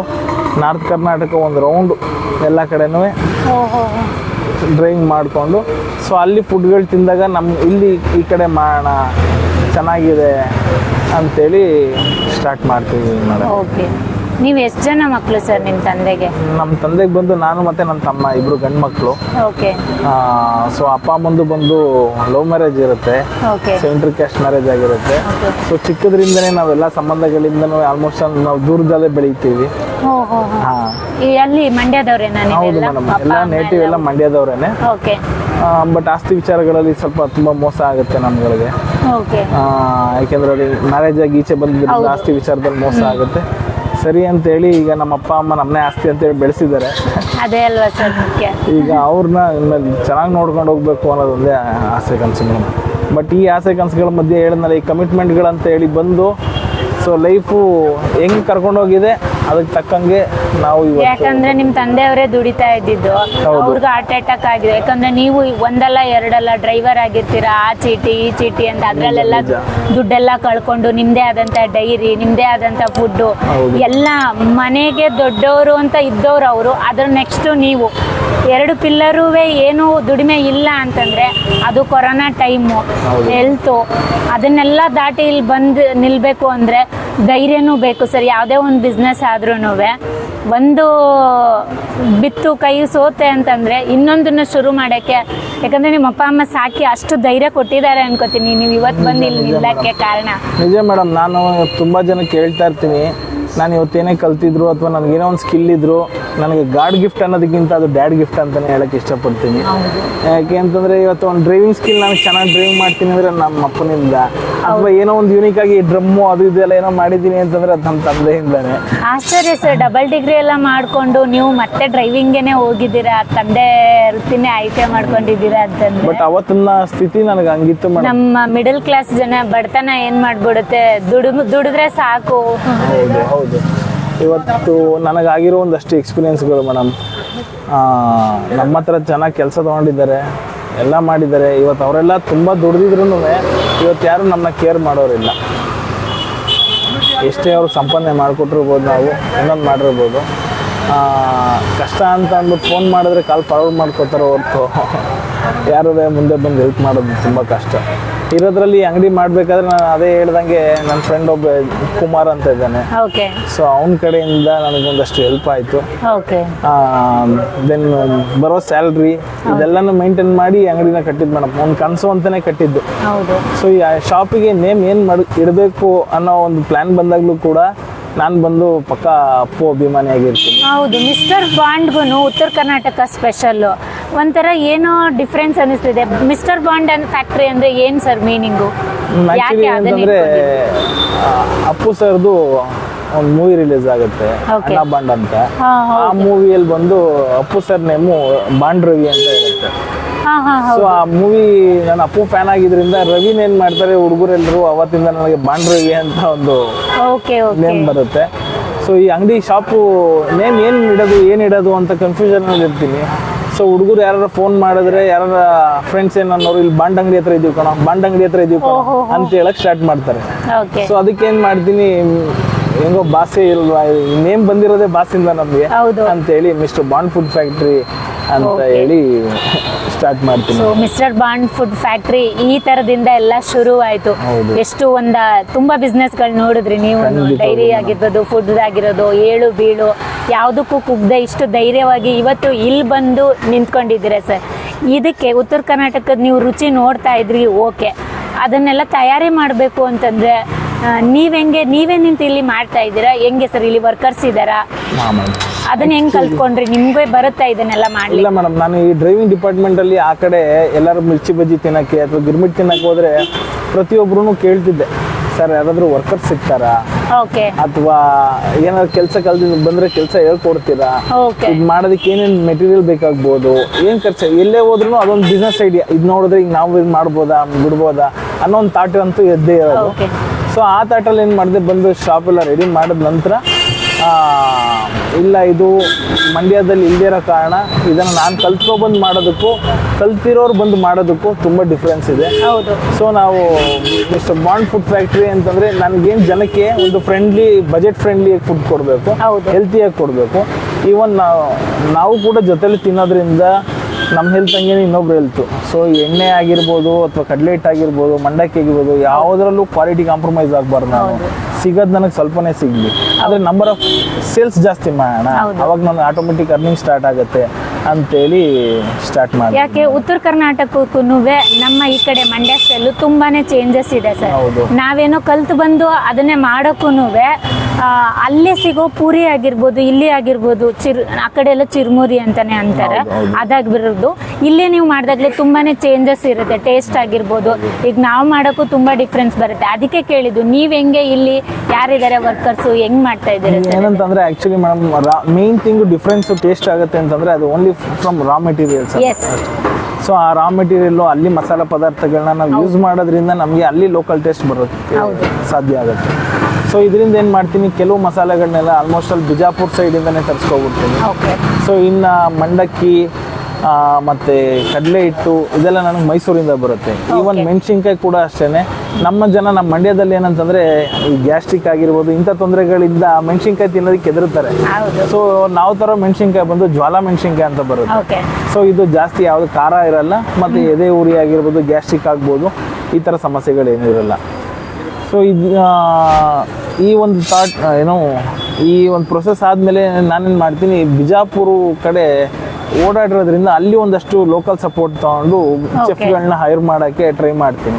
A: ನಾರ್ತ್ ಕರ್ನಾಟಕ ಒಂದು ರೌಂಡ್ ಎಲ್ಲ ಕಡೆನೂ ಡ್ರೈವಿಂಗ್ ಮಾಡಿಕೊಂಡು. ಸೊ ಅಲ್ಲಿ ಫುಡ್ಗಳು ತಿಂದಾಗ ನಮ್ಮ ಇಲ್ಲಿ ಈ ಕಡೆ ಮಾಡೋಣ, ಚೆನ್ನಾಗಿದೆ ಅಂತೇಳಿ ಸ್ಟಾರ್ಟ್ ಮಾಡ್ತೀವಿ ಮೇಡಮ್
B: ಓಕೆ ನೀವು ಎಷ್ಟು ಜನ ಮಕ್ಕಳು ಸರ್ ನಿಮ್ಮ ತಂದೆಗೆ?
A: ನಮ್ಮ ತಂದೆಗೆ ಬಂದು ನಾನು ಮತ್ತೆ ನನ್ನ ತಮ್ಮ ಇಬ್ರು ಗಂಡು ಮಕ್ಕಳು
B: ಓಕೆ
A: ಸೊ ಅಪ್ಪ ಅಮ್ಮಂದು ಬಂದು ಲವ್ ಮ್ಯಾರೇಜ್ ಇರುತ್ತೆ.
B: Okay.
A: So inter caste marriage ಆಗಿರುತ್ತೆ. ಸೊ ಚಿಕ್ಕದ್ರಿಂದನೇ ನಾವೆಲ್ಲ ಸಂಬಂಧಗಳಿಂದನೂ ಆಲ್ಮೋಸ್ಟ್ ನಾವು ದೂರದಲ್ಲೇ ಬೆಳಿತೀವಿ.
B: ಅಲ್ಲಿ ಮಂಡ್ಯದವ್ರೇನಾ
A: ಹೌದು ಮೇಡಮ್ ಎಲ್ಲ ನೇಟಿವ್ ಎಲ್ಲ? ಮಂಡ್ಯದವ್ರೇನೆ.
B: ಓಕೆ.
A: ಬಟ್ ಆಸ್ತಿ ವಿಚಾರಗಳಲ್ಲಿ ಸ್ವಲ್ಪ ತುಂಬಾ ಮೋಸ ಆಗುತ್ತೆ ನಮ್ಗಳಿಗೆ. ಯಾಕೆಂದ್ರೆ ಮ್ಯಾರೇಜ್ ಆಗಿ ಈಚೆ
B: ಬಂದ್ಬಿಟ್ಟು
A: ಆಸ್ತಿ ವಿಚಾರದಲ್ಲಿ ಮೋಸ ಆಗುತ್ತೆ. ಸರಿ ಅಂತೇಳಿ ಈಗ ನಮ್ಮ ಅಪ್ಪ ಅಮ್ಮ ನಮ್ಮನೆ ಆಸ್ತಿ ಅಂತೇಳಿ ಬೆಳೆಸಿದ್ದಾರೆ.
B: ಅದೇ ಅಲ್ವಾ ಸರ್ ಮುಖ್ಯ?
A: ಈಗ ಅವ್ರನ್ನ ಚೆನ್ನಾಗಿ ನೋಡ್ಕೊಂಡು ಹೋಗ್ಬೇಕು ಅನ್ನೋದೊಂದೇ ಆಸೆ ಕನಸುಗಳು. ಬಟ್ ಈ ಆಸೆ ಕನಸುಗಳ ಮಧ್ಯೆ ಹೇಳಿದ್ನಲ್ಲ ಈ ಕಮಿಟ್ಮೆಂಟ್ಗಳಂತ ಹೇಳಿ ಬಂದು ಸೊ ಲೈಫು ಹೆಂಗೆ ಕರ್ಕೊಂಡೋಗಿದೆ ಅದಕ್ಕೆ ತಕ್ಕಂಗೆ ನಾವು ಇವತ್ತು
B: ಯಾಕಂದ್ರೆ ನಿಮ್ ತಂದೆಯವರೇ ದುಡಿತಾ ಇದ್ದಿದ್ದು. ಅವ್ರಿಗೆ ಹಾರ್ಟ್ ಅಟ್ಯಾಕ್ ಆಗಿದೆ. ಯಾಕಂದ್ರೆ ನೀವು ಒಂದಲ್ಲ ಎರಡಲ್ಲ ಡ್ರೈವರ್ ಆಗಿರ್ತೀರಾ ಆ ಚೀಟಿ ಈ ಚೀಟಿ ಅಂತ ಅದ್ರಲ್ಲೆಲ್ಲ ದುಡ್ಡೆಲ್ಲ ಕಳ್ಕೊಂಡು ನಿಮ್ದೇ ಆದಂತ ಡೈರಿ ನಿಮ್ದೇ ಆದಂತ ಫುಡ್ಡು ಎಲ್ಲ ಮನೆಗೆ ದೊಡ್ಡವರು ಅಂತ ಇದ್ದವ್ರು ಅವರು. ಅದ್ರ ನೆಕ್ಸ್ಟ್ ನೀವು. ಎರಡು ಪಿಲ್ಲರುವೆ ಏನು ದುಡಿಮೆ ಇಲ್ಲ ಅಂತಂದ್ರೆ ಅದು ಕೊರೋನಾ ಟೈಮು
A: ಹೆಲ್ತ್
B: ಹೆಲ್ತು ಅದನ್ನೆಲ್ಲ ದಾಟಿ ಇಲ್ಲಿ ಬಂದು ನಿಲ್ಬೇಕು ಅಂದ್ರೆ ಧೈರ್ಯನೂ ಬೇಕು ಸರ್. ಯಾವುದೇ ಒಂದು ಬಿಸ್ನೆಸ್ ಆದ್ರೂ ಒಂದು ಬಿತ್ತು ಕೈ ಸೋತೆ ಅಂತಂದ್ರೆ ಇನ್ನೊಂದನ್ನ ಶುರು ಮಾಡಕ್ಕೆ, ಯಾಕಂದ್ರೆ ನಿಮ್ಮ ಅಪ್ಪ ಅಮ್ಮ ಸಾಕಿ ಅಷ್ಟು ಧೈರ್ಯ ಕೊಟ್ಟಿದ್ದಾರೆ ಅನ್ಕೋತೀನಿ. ನೀವು ಇವತ್ತು ಬಂದು ಇಲ್ಲಿ ನಿಲ್ಲಕ್ಕೆ ಕಾರಣ.
A: ನಿಜ ಮೇಡಮ್ ನಾನು ತುಂಬ ಜನ ಕೇಳ್ತಾ ಇರ್ತೀನಿ. ನಾನು ಇವತ್ತೇನೇ ಕಲ್ತಿದ್ರು ಅಥವಾ ನನಗೇನೋ ಒಂದು ಸ್ಕಿಲ್ ಇದ್ರು. ನನಗೆ ಗಾಡ್ ಗಿಫ್ಟ್ ಅನ್ನೋದಕ್ಕಿಂತ ಅದು ಡ್ಯಾಡ್ ಗಿಫ್ಟ್ ಅಂತಲೇ ಹೇಳಕ್ಕೆ ಇಷ್ಟಪಡ್ತೀನಿ. ಯಾಕೆ ಅಂತಂದರೆ ಇವತ್ತು ಒಂದು ಡ್ರೈವಿಂಗ್ ಸ್ಕಿಲ್ ನಾನು ಚೆನ್ನಾಗಿ ಡ್ರೈವಿಂಗ್ ಮಾಡ್ತೀನಿ ಅಂದರೆ ನಮ್ಮ ಅಪ್ಪನಿಂದ. ಅಥವಾ ಏನೋ ಒಂದು ಯೂನಿಕ್ ಆಗಿ ಡ್ರಮ್ಮು ಅದು ಇದೆಲ್ಲ ಏನೋ ಮಾಡಿದ್ದೀನಿ ಅಂತಂದರೆ ಅದು ನಮ್ಮ ತಂದೆಯಿಂದಾನೆ.
B: ಆಶ್ಚರ್ಯ ಸರ್ ಡಬಲ್ ಡಿಗ್ರಿ ಎಲ್ಲ ಮಾಡ್ಕೊಂಡು ನೀವು ಮತ್ತೆ ಡ್ರೈವಿಂಗೇನೆ ಹೋಗಿದ್ದೀರಾ? ತಂದೆ ವೃತ್ತಿನೇ ಆಯ್ಕೆ ಮಾಡ್ಕೊಂಡಿದ್ದೀರಾ ಅಂತಂದ್ರೆ?
A: ಬಟ್ ಅವತ್ತಿನ ಸ್ಥಿತಿ ನನಗೆ ಹಂಗಿತ್ತು
B: ನಮ್ಮ ಮಿಡಲ್ ಕ್ಲಾಸ್ ಜನ ಬಡತನ ಏನ್ ಮಾಡ್ಬಿಡುತ್ತೆ? ದುಡಿದು ದುಡಿದ್ರೆ ಸಾಕು.
A: ಹೌದು ಹೌದು. ಇವತ್ತು ನನಗಾಗಿರೋ ಒಂದಷ್ಟು ಎಕ್ಸ್ಪೀರಿಯೆನ್ಸ್ಗಳು ಮೇಡಮ್ ನಮ್ಮ ಹತ್ರ ಚೆನ್ನಾಗಿ ಕೆಲಸ ತೊಗೊಂಡಿದ್ದಾರೆ, ಎಲ್ಲ ಮಾಡಿದ್ದಾರೆ. ಇವತ್ತು ಅವರೆಲ್ಲ ತುಂಬ ದುಡ್ದಿದ್ರು ಇವತ್ತು ಯಾರು ನಮ್ಮನ್ನ ಕೇರ್ ಮಾಡೋರಿಲ್ಲ. ಎಷ್ಟೇ ಅವರು ಸಂಪಾದನೆ ಮಾಡಿಕೊಟ್ಟಿರ್ಬೋದು ನಾವು, ಇನ್ನೊಂದು ಮಾಡಿರ್ಬೋದು. ಕಷ್ಟ ಅಂತ ಅಂದ್ಬಿಟ್ಟು ಫೋನ್ ಮಾಡಿದ್ರೆ ಕಾಲ್ ಫಾರ್ವರ್ಡ್ ಮಾಡ್ಕೋತಾರೆ ಹೊರ್ತು ಯಾರು ಮುಂದೆ ಬಂದು ಹೆಲ್ಪ್ ಮಾಡೋದು ತುಂಬ ಕಷ್ಟ. ಇರೋದ್ರಲ್ಲಿ ಅಂಗಡಿ ಮಾಡ್ಬೇಕಾದ್ರೆ ನಾನು ಅದೇ ಹೇಳ್ದಂಗೆ ನನ್ನ ಫ್ರೆಂಡ್ ಒಬ್ಬ ಕುಮಾರ್ ಅಂತ ಇದ್ದಾನೆ.
B: ಓಕೆ
A: ಸೊ ಅವನ ಕಡೆಯಿಂದ ನನಗೊಂದಷ್ಟು ಹೆಲ್ಪ್ ಆಯಿತು.
B: ಓಕೆ
A: ದೆನ್ ಬರೋ ಸ್ಯಾಲ್ರಿ ಇದೆಲ್ಲನೂ ಮೇಂಟೈನ್ ಮಾಡಿ ಅಂಗಡಿನ ಕಟ್ಟಿದ್ದು ಮೇಡಮ್ ಒಂದು ಕನಸು ಅಂತಾನೆ ಕಟ್ಟಿದ್ದು.
B: ಹೌದು.
A: ಸೊ ಈ ಶಾಪಿಗೆ ನೇಮ್ ಏನು ಮಾಡಿ ಇಡಬೇಕು ಅನ್ನೋ ಒಂದು ಪ್ಲ್ಯಾನ್ ಬಂದಾಗಲೂ ಕೂಡ ನಾನು ಬಂದು ಪಕ್ಕ ಅಪ್ಪು ಅಭಿಮಾನಿಯಾಗಿರ್ತೀನಿ.
B: ಹೌದು ಮಿಸ್ಟರ್ ಬಾಂಡ್ಗೂ ಉತ್ತರ ಕರ್ನಾಟಕ ಸ್ಪೆಷಲ್ ಒಂಥರ ಏನೋ ಡಿಫ್ರೆನ್ಸ್ ಅನಿಸ್ತಿದೆ ಮಿಸ್ಟರ್ ಬಾಂಡ್ ಅಂಡ್ ಫ್ಯಾಕ್ಟ್ರಿ ಅಂದ್ರೆ ಏನ್ ಸರ್ ಮೀನಿಂಗು ಯಾಕೆ ಅದನ್ನ
A: ಏನಂತಂದರೆ ಅಪ್ಪು ಸರ್ದು ಒಂದು ಮೂವಿ ರಿಲೀಸ್ ಆಗುತ್ತೆ
B: Okay.
A: ಅಣ್ಣ ಬಾಂಡ್ ಅಂತ.
B: ಹಾ
A: ಆ ಮೂವಿಯಲ್ಲಿ ಬಂದು Appu sir name bond Ravi ಅಂತ ಇರುತ್ತೆ.
B: ಹಾ ಹಾ
A: ಸೊ ಆ ಮೂವಿ ನಾನು ಅಪ್ಪು ಫ್ಯಾನ್ ಆಗಿದ್ರಿಂದ ರವಿನ ಏನ್ ಮಾಡ್ತಾರೆ ಹುಡುಗರೆಲ್ಲರೂ ಅವತ್ತಿಂದ ನನಗೆ ಬಾಂಡ್ ರವಿ ಅಂತ ಒಂದು
B: ಓಕೆ ಓಕೆ
A: ನೇಮ್ ಬರುತ್ತೆ. ಸೊ ಈ ಅಂಗಡಿ ಶಾಪು ನೇಮ್ ಏನು ಇಡೋದು ಏನು ಇಡೋದು ಅಂತ ಕನ್ಫ್ಯೂಷನಲ್ಲಿ ಇರ್ತೀನಿ ಸೊ ಹುಡುಗರು ಯಾರು ಫೋನ್ ಮಾಡಿದ್ರೆ ಯಾರ ಫ್ರೆಂಡ್ಸ್ ಏನ್ ಅನ್ನೋರು ಇಲ್ಲಿ ಬಾಂಡ್ ಅಂಗಡಿ ಹತ್ರ ಇದೀವಿ ಕಣ ಬಾಂಡ್ ಅಂಗಡಿ ಹತ್ರ ಇದೀವಿ ಕಣ ಅಂತ ಹೇಳಕ್ ಸ್ಟಾರ್ಟ್ ಮಾಡ್ತಾರೆ. ಸೊ ಅದಕ್ಕೆ ಏನ್ ಮಾಡ್ತೀನಿ ಹೆಂಗೋ ಭಾಷೆ ಇಲ್ವಾ ನೇಮ್ ಬಂದಿರೋದೇ ಬಾಸಿಂದ ನಮಗೆ
B: ಅಂತ
A: ಹೇಳಿ ಮಿಸ್ಟರ್ ಬಾಂಡ್ ಫುಡ್ ಫ್ಯಾಕ್ಟ್ರಿ ಅಂತ ಹೇಳಿ ಸ್ಟಾರ್ಟ್ ಮಾಡ್ತೀನಿ.
B: So mister bond food factory ಈ ತರದಿಂದ ಎಲ್ಲ ಶುರು ಆಯ್ತು ಎಷ್ಟು ಒಂದ ತುಂಬಾ ಬಿಸ್ನೆಸ್ಗಳು ನೋಡಿದ್ರಿ ನೀವು. ಡೈರಿ. ಆಗಿರ್ಬೋದು ಫುಡ್ ಆಗಿರೋದು ಏಳು ಬೀಳು ಯಾವುದಕ್ಕೂ ಕುಗ್ದೆ ಇಷ್ಟು ಧೈರ್ಯವಾಗಿ ಇವತ್ತು ಇಲ್ಲಿ ಬಂದು ನಿಂತ್ಕೊಂಡಿದ್ದೀರಾ ಸರ್ ಇದಕ್ಕೆ ಉತ್ತರ ಕರ್ನಾಟಕದ ನೀವು ರುಚಿ ನೋಡ್ತಾ ಇದ್ರಿ ಓಕೆ ಅದನ್ನೆಲ್ಲ ತಯಾರಿ ಮಾಡಬೇಕು ಅಂತಂದ್ರೆ ನೀವ್ ಹೆಂಗೆ ನೀವೇ ನಿಂತು ಇಲ್ಲಿ ಮಾಡ್ತಾ ಇದ್ದೀರಾ? ಹೆಂಗೆ ಸರ್ ಇಲ್ಲಿ ವರ್ಕರ್ಸ್ ಇದ್ದಾರಾ?
A: ಹಾಂ ಮೇಡಮ್
B: ಅದನ್ನ ಹೆಂಗ್ ಕಲ್ತ್ಕೊಂಡ್ರಿ? ನಿಮ್ಗೆ ಬರುತ್ತಾ ಇದನ್ನೆಲ್ಲ ಮಾಡ್ಲಿ
A: ಇಲ್ಲ ಮೇಡಮ್ ನಾನು ಈ ಡ್ರೈವಿಂಗ್ ಡಿಪಾರ್ಟ್ಮೆಂಟ್ ಅಲ್ಲಿ ಆ ಕಡೆ ಎಲ್ಲರೂ ಮಿರ್ಚಿ ಬಜ್ಜಿ ತಿನ್ನಕ್ಕೆ ಅಥವಾ ಗಿರ್ಮಿಟ್ ತಿನ್ನಕ್ಕೆ ಹೋದ್ರೆ ಪ್ರತಿಯೊಬ್ಬರೂ ಕೇಳ್ತಿದ್ದೆ. ಸರ್ ಯಾರಾದ್ರೂ ವರ್ಕರ್ಸ್ ಸಿಗ್ತಾರಾ?
B: ಓಕೆ.
A: ಅಥವಾ ಏನಾದ್ರು ಕೆಲಸ ಕಲ್ತಿದ್ದು ಬಂದ್ರೆ ಕೆಲಸ ಹೇಳ್ಕೊಡ್ತೀರಾ?
B: ಓಕೆ.
A: ಇದು ಮಾಡೋದಕ್ಕೆ ಏನೇನು ಮೆಟೀರಿಯಲ್ ಬೇಕಾಗ್ಬೋದು? ಏನ್ ಖರ್ಚು? ಎಲ್ಲೇ ಹೋದ್ರು ಅದೊಂದು ಬಿಸ್ನೆಸ್ ಐಡಿಯಾ ಇದು ನೋಡಿದ್ರೆ ಈಗ ನಾವು ಇದು ಮಾಡ್ಬೋದಾ ಬಿಡ್ಬೋದಾ ಅನ್ನೋ ಒಂದು ತಾಟ್ ಅಂತೂ ಎದ್ದೇ ಇರೋದು.
B: ಓಕೆ.
A: ಸೊ ಆ ತಾಟಲ್ಲಿ ಏನು ಮಾಡಿದೆ ಬಂದು ಶಾಪ್ ಎಲ್ಲ ರೆಡಿ ಮಾಡಿದ ನಂತರ ಇಲ್ಲ ಇದು ಮಂಡ್ಯದಲ್ಲಿ ಇಲ್ಲದೇ ಇರೋ ಕಾರಣ ಇದನ್ನು ನಾನು ಕಲ್ತ್ಕೊಬಂದು ಮಾಡೋದಕ್ಕೂ ಕಲ್ತಿರೋರು ಬಂದು ಮಾಡೋದಕ್ಕೂ ತುಂಬ ಡಿಫ್ರೆನ್ಸ್ ಇದೆ.
B: ಹೌದು.
A: ಸೊ ನಾವು ಮಿಸ್ಟರ್ ಬಾಂಡ್ ಫುಡ್ ಫ್ಯಾಕ್ಟ್ರಿ ಅಂತಂದರೆ ನನಗೇನು ಜನಕ್ಕೆ ಒಂದು ಫ್ರೆಂಡ್ಲಿ ಬಜೆಟ್ ಫ್ರೆಂಡ್ಲಿ ಫುಡ್ ಕೊಡಬೇಕು
B: ಹೌದು.
A: ಹೆಲ್ತಿಯಾಗಿ ಕೊಡಬೇಕು. ಈವನ್ ನಾವು ನಾವು ಕೂಡ ಜೊತೆಲಿ ತಿನ್ನೋದ್ರಿಂದ ನಮ್ಮ ಹೆಲ್ತ್ ಹಂಗೆ ಇನ್ನೊಬ್ರು ಹೆಲ್ತು ಸೊ ಎಣ್ಣೆ ಆಗಿರ್ಬೋದು ಅಥವಾ ಕಡ್ಲೆಟ್ ಆಗಿರ್ಬೋದು ಮಂಡಕ್ಕಿ ಆಗಿರ್ಬೋದು ಯಾವುದರಲ್ಲೂ ಕ್ವಾಲಿಟಿ ಕಾಂಪ್ರಮೈಸ್ ಆಗಬಾರ್ದು ನಾವು ಸಿಗೋದು ನನಗೆ ಸ್ವಲ್ಪನೇ ಸಿಗಲಿ. ಆದರೆ ನಂಬರ್ ಆಫ್ ಸೇಲ್ಸ್ ಜಾಸ್ತಿ ಮಾಡೋಣ. ಅವಾಗ ನಾನು ಆಟೋಮೆಟಿಕ್ ಅರ್ನಿಂಗ್ ಸ್ಟಾರ್ಟ್ ಆಗುತ್ತೆ. ಅಂತೇಳಿ ಸ್ಟಾರ್ಟ್ ಮಾಡಿ
B: ಯಾಕೆ ಉತ್ತರ ಕರ್ನಾಟಕಕ್ಕೂ ನಮ್ಮ ಈ ಕಡೆ ಮಂಡ್ಯ ಸ್ಟೈಲು ತುಂಬಾನೇ ಚೇಂಜಸ್ ಇದೆ ಸರ್. ನಾವೇನೋ ಕಲ್ತು ಬಂದು ಅದನ್ನೇ ಮಾಡೋಕ್ಕೂ ಅಲ್ಲೇ ಸಿಗೋ ಪೂರಿ ಆಗಿರ್ಬೋದು ಇಲ್ಲಿ ಆಗಿರ್ಬೋದು ಚಿರ್ ಆ ಕಡೆ ಎಲ್ಲ ಚಿರ್ಮುರಿ ಅಂತಾನೆ ಅಂತಾರೆ. ಅದಾಗ್ಬಿರೋದು ಇಲ್ಲೇ ನೀವು ಮಾಡಿದಾಗಲೇ ತುಂಬಾನೇ ಚೇಂಜಸ್ ಇರುತ್ತೆ ಟೇಸ್ಟ್ ಆಗಿರ್ಬೋದು. ಈಗ ನಾವು ಮಾಡೋಕ್ಕೂ ತುಂಬಾ ಡಿಫ್ರೆನ್ಸ್ ಬರುತ್ತೆ. ಅದಕ್ಕೆ ಕೇಳಿದ್ದು ನೀವ್ ಹೆಂಗೆ ಇಲ್ಲಿ ಯಾರಿದ್ದಾರೆ ವರ್ಕರ್ಸ್ ಹೆಂಗ್ ಮಾಡ್ತಾ ಇದ್ದೀರಾ
A: ಏನಂತಂದ್ರೆ actually madam main thing difference taste ಆಗುತ್ತೆ ಅಂತಂದ್ರೆ ಅದು ಓನ್ಲಿ ಫ್ರಮ್ ರಾ ಮೆಟೀರಿಯಲ್ಸ್
B: ಎಸ್
A: ಸೊ ಆ ರಾ ಮೆಟೀರಿಯಲ್ಲು ಅಲ್ಲಿ ಮಸಾಲೆ ಪದಾರ್ಥಗಳನ್ನ ನಾವು ಯೂಸ್ ಮಾಡೋದ್ರಿಂದ ನಮಗೆ ಅಲ್ಲಿ ಲೋಕಲ್ ಟೇಸ್ಟ್
B: ಬರೋದಕ್ಕೆ.
A: ಸಾಧ್ಯ ಆಗುತ್ತೆ. ಸೊ ಇದರಿಂದ ಏನು ಮಾಡ್ತೀನಿ? ಕೆಲವು ಮಸಾಲೆಗಳನ್ನೆಲ್ಲ ಆಲ್ಮೋಸ್ಟ್ ಅಲ್ಲಿ ಬಿಜಾಪುರ್ ಸೈಡಿಂದನೇ ತರಿಸ್ಕೊಬಿಡ್ತೀನಿ.
B: ಓಕೆ
A: ಸೊ ಇನ್ನು ಮಂಡಕ್ಕಿ ಮತ್ತೆ ಕಡಲೆ ಹಿಟ್ಟು ಇದೆಲ್ಲ ನನಗೆ ಮೈಸೂರಿಂದ ಬರುತ್ತೆ. ಈವನ್ ಮೆಣಸಿನ್ಕಾಯಿ ಕೂಡ ಅಷ್ಟೇ ನಮ್ಮ ಜನ ನಮ್ಮ ಮಂಡ್ಯದಲ್ಲಿ ಏನಂತಂದ್ರೆ ಈ ಗ್ಯಾಸ್ಟ್ರಿಕ್ ಆಗಿರ್ಬೋದು ಇಂಥ ತೊಂದರೆಗಳಿಂದ ಮೆಣಸಿನ್ಕಾಯಿ ತಿನ್ನೋದಕ್ಕೆ ಹೆದರುತ್ತಾರೆ
B: ಹೌದು.
A: ಸೊ ನಾವು ತರೋ ಮೆಣಸಿನ್ಕಾಯಿ ಬಂದು ಜ್ವಾಲಾ ಮೆಣಸಿನ್ಕಾಯಿ ಅಂತ ಬರುತ್ತೆ. ಸೊ ಇದು ಜಾಸ್ತಿ ಯಾವುದು ಖಾರ ಇರಲ್ಲ ಮತ್ತು ಎದೆ ಉರಿ ಆಗಿರ್ಬೋದು ಗ್ಯಾಸ್ಟ್ರಿಕ್ ಆಗ್ಬೋದು ಈ ಥರ ಸಮಸ್ಯೆಗಳೇನೂ ಇರಲ್ಲ. ಸೊ ಇದು ಈ ಒಂದು ಥಾಟ್ ಏನೋ ಈ ಒಂದು ಪ್ರೊಸೆಸ್ ಆದಮೇಲೆ ನಾನೇನು ಮಾಡ್ತೀನಿ ಬಿಜಾಪುರ ಕಡೆ ಓಡಾಡಿರೋದ್ರಿಂದ ಅಲ್ಲಿ ಒಂದಷ್ಟು ಲೋಕಲ್ ಸಪೋರ್ಟ್ ತಗೊಂಡು ಚೆಫ್ಗಳನ್ನ ಹೈರ್ ಮಾಡೋಕ್ಕೆ ಟ್ರೈ ಮಾಡ್ತೀನಿ.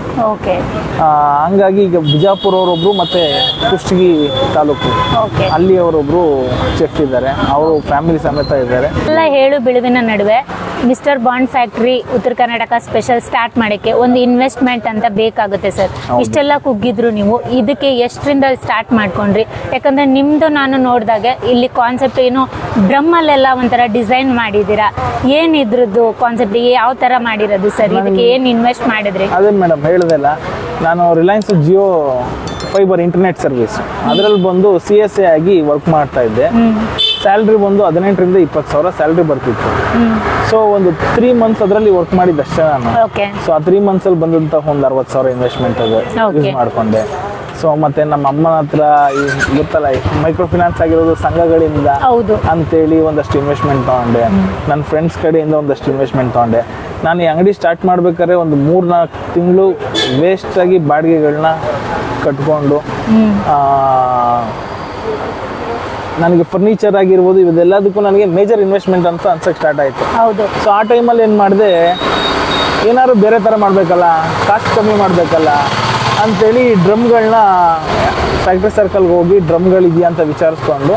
A: ಹಂಗಾಗಿ ಈಗ ಬಿಜಾಪುರ ಅವರೊಬ್ರು ಮತ್ತೆ ಕುಷ್ಟಗಿ ತಾಲೂಕು. ಅಲ್ಲಿ ಅವರೊಬ್ರು ಚೆಫ್ ಇದ್ದಾರೆ. ಅವರು ಫ್ಯಾಮಿಲಿ ಸಮೇತ ಇದ್ದಾರೆ.
B: ಎಲ್ಲ ಹೇಳು ಬಿಳುವಿನ ನಡುವೆ ಮಿಸ್ಟರ್ ಬಾಂಡ್ ಫ್ಯಾಕ್ಟ್ರಿ ಉತ್ತರ ಕರ್ನಾಟಕ ಸ್ಪೆಷಲ್ ಸ್ಟಾರ್ಟ್ ಮಾಡಕ್ಕೆ ಒಂದು ಇನ್ವೆಸ್ಟ್ಮೆಂಟ್ ಅಂತ ಬೇಕಾಗುತ್ತೆ ಸರ್ ಇಷ್ಟೆಲ್ಲ ಕುಗ್ಗಿದ್ರು ನೀವು ಇದಕ್ಕೆ ಎಷ್ಟರಿಂದ ಸ್ಟಾರ್ಟ್ ಮಾಡ್ಕೊಂಡ್ರಿ? ಯಾಕಂದ್ರೆ ನಿಮ್ದು ನಾನು ನೋಡಿದಾಗ ಇಲ್ಲಿ ಕಾನ್ಸೆಪ್ಟ್ ಏನು ಡ್ರಮ್ ಅಲ್ಲೆಲ್ಲ ಒಂಥರ ಡಿಸೈನ್ ಮಾಡಿದ್ದೀರಾ? ಏನ್ ಇದ್ರದ್ದು ಕಾನ್ಸೆಪ್ಟ್ ಯಾವ ತರ ಮಾಡಿರೋದು ಸರ್ ಇದಕ್ಕೆ ಏನ್ ಇನ್ವೆಸ್ಟ್ ಮಾಡಿದ್ರಿ?
A: ಅದೇ ಮೇಡಮ್ ಹೇಳ್ದಲ್ಲ ನಾನು Reliance Jio fiber internet service ಅದರಲ್ಲಿ ಬಂದು ಸಿ ಎಸ್ ಎ ಆಗಿ ವರ್ಕ್ ಮಾಡ್ತಾ ಇದ್ದೆ. ಸ್ಯಾಲ್ರಿ ಬಂದು ಹದಿನೆಂಟರಿಂದ ಇಪ್ಪತ್ತು ಸಾವಿರ ಸ್ಯಾಲ್ರಿ ಬರ್ತಿತ್ತು. ಸೊ ಒಂದು ತ್ರೀ ಮಂತ್ಸ್ ಅದರಲ್ಲಿ ವರ್ಕ್ ಮಾಡಿದ್ದಷ್ಟೇ ನಾನು.
B: ಓಕೆ
A: ಸೊ ಆ ತ್ರೀ ಮಂತ್ಸಲ್ಲಿ ಬಂದಂತಹ ಒಂದು ಅರವತ್ತು ಸಾವಿರ ಇನ್ವೆಸ್ಟ್ಮೆಂಟ್ ಅದು ಯೂಸ್. ಮಾಡಿಕೊಂಡೆ. ಸೊ ಮತ್ತೆ ನಮ್ಮ ಅಮ್ಮನ ಹತ್ರ ಈ ಗೊತ್ತಲ್ಲ ಮೈಕ್ರೋ ಫಿನಾನ್ಸ್ ಆಗಿರೋದು ಸಂಘಗಳಿಂದ
B: ಹೌದು.
A: ಅಂತೇಳಿ ಒಂದಷ್ಟು ಇನ್ವೆಸ್ಟ್ಮೆಂಟ್ ತಗೊಂಡೆ. ನನ್ನ ಫ್ರೆಂಡ್ಸ್ ಕಡೆಯಿಂದ ಒಂದಷ್ಟು ಇನ್ವೆಸ್ಟ್ಮೆಂಟ್ ತಗೊಂಡೆ. ನಾನು ಈ ಅಂಗಡಿ ಸ್ಟಾರ್ಟ್ ಮಾಡ್ಬೇಕಾದ್ರೆ ಒಂದು ಮೂರು ನಾಲ್ಕು ತಿಂಗಳು ಆಗಿ ಬಾಡಿಗೆಗಳನ್ನ ಕಟ್ಕೊಂಡು ನನಗೆ ಫರ್ನಿಚರ್ ಆಗಿರ್ಬೋದು ಇದೆಲ್ಲದಕ್ಕೂ ನನಗೆ ಮೇಜರ್ ಇನ್ವೆಸ್ಟ್ಮೆಂಟ್ ಅಂತ ಅನ್ಸಕ್ಕೆ ಸ್ಟಾರ್ಟ್ ಆಯಿತು.
B: ಹೌದು.
A: ಸೊ ಆ ಟೈಮಲ್ಲಿ ಏನು ಮಾಡಿದೆ ಏನಾದ್ರು ಬೇರೆ ಥರ ಮಾಡಬೇಕಲ್ಲ ಕಾಸ್ಟ್ ಕಮ್ಮಿ ಮಾಡಬೇಕಲ್ಲ ಅಂತೇಳಿ ಡ್ರಮ್ಗಳನ್ನ ಫ್ಯಾಕ್ಟ್ರಿ ಸರ್ಕಲ್ಗೆ ಹೋಗಿ ಡ್ರಮ್ಗಳಿದೆಯಾ ಅಂತ ವಿಚಾರಿಸ್ಕೊಂಡು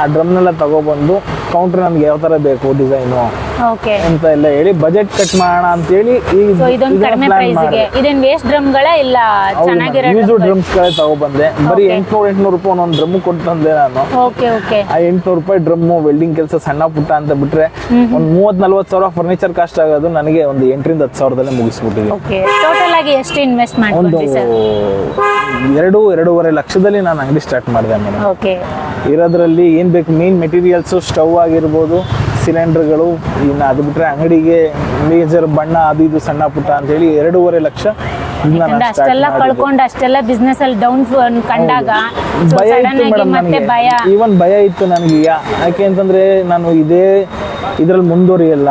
A: ಆ ಡ್ರಮ್ನೆಲ್ಲ ತಗೊಬಂದು ಕೌಂಟ್ರ್ ನಮ್ಗೆ ಯಾವ ಥರ ಬೇಕು ಡಿಸೈನು ಅಂತ ಎಲ್ಲ ಹೇಳಿ ಬಜೆಟ್ ಕಟ್ ಮಾಡೋಣ ಅಂತ ಹೇಳಿ
B: ಸೊ ಇದೊಂದು ಕಡಿಮೆ ಪ್ರೈಸ್ಗೆ ಇದೇನ್ ವೇಸ್ಟ್ ಡ್ರಮ್ಗಳ ಇಲ್ಲ? ಚೆನ್ನಾಗಿರೋ
A: ಡ್ರಮ್ಸ್ ಡ್ರಮ್ಸ್ಗಳೇ ತಗೊಬಂದೆ. ಬರೀ. ಎಂಟ್ನೂರು ಎಂಟ್ನೂರು ರೂಪಾಯಿ ಒಂದೊಂದು ಡ್ರಮ್ ಕೊಟ್ಟು ತಂದೆ ನಾನು.
B: ಓಕೆ ಓಕೆ
A: ಆ ಎಂಟ್ನೂರು ರೂಪಾಯಿ ಡ್ರಮ್ ವೆಲ್ಡಿಂಗ್ ಕೆಲಸ ಸಣ್ಣ ಪುಟ್ಟ ಅಂತ ಬಿಟ್ರೆ ಒಂದು ಮೂವತ್ ನಲ್ವತ್ತು ಸಾವಿರ ಫರ್ನಿಚರ್ ಕಾಸ್ಟ್ ಆಗೋದು ನನಗೆ ಒಂದು ಎಂಟರಿಂದ ಹತ್ತು ಸಾವಿರದಲ್ಲೇ ಮುಗಿಸ್ಬಿಟ್ಟಿದೆ.
B: ಓಕೆ ಟೋಟಲ್ ಆಗಿ ಎಷ್ಟು ಇನ್ವೆಸ್ಟ್
A: ಒಂದು ಎರಡು ಎರಡೂವರೆ ಲಕ್ಷದಲ್ಲಿ ನಾನು ಅಂಗಡಿ ಸ್ಟಾರ್ಟ್ ಮಾಡಿದೆ ಮೇಡಮ್
B: ಓಕೆ
A: ಇರೋದ್ರಲ್ಲಿ ಏನು ಬೇಕು ಮೇನ್ ಮೆಟೀರಿಯಲ್ಸು ಸ್ಟವ್ ಆಗಿರ್ಬೋದು ಸಿಲಿಂಡರ್ಗಳು ಇನ್ನು ಅದು ಬಿಟ್ರೆ ಅಂಗಡಿಗೆ ಮೇಜರ್ ಬಣ್ಣ ಅದು ಇದು ಸಣ್ಣ ಪುಟ್ಟ ಅಂತ ಹೇಳಿ ಎರಡೂವರೆ ಲಕ್ಷ
B: ಅಷ್ಟೆಲ್ಲ. ಕಳ್ಕೊಂಡು ಅಷ್ಟೆಲ್ಲ ಬಿಸ್ನೆಸ್ ಅಲ್ಲಿ ಡೌನ್ ಕಂಡಾಗ
A: ಭಯ ಇತ್ತು ನನಗೆ. ಈವನ್ ಭಯ ಇತ್ತು ನನಗೆ. ಯಾಕೆ ಅಂತಂದ್ರೆ ನಾನು ಇದೇ ಇದ್ರಲ್ಲಿ ಮುಂದುವರಿಯಲ್ಲ.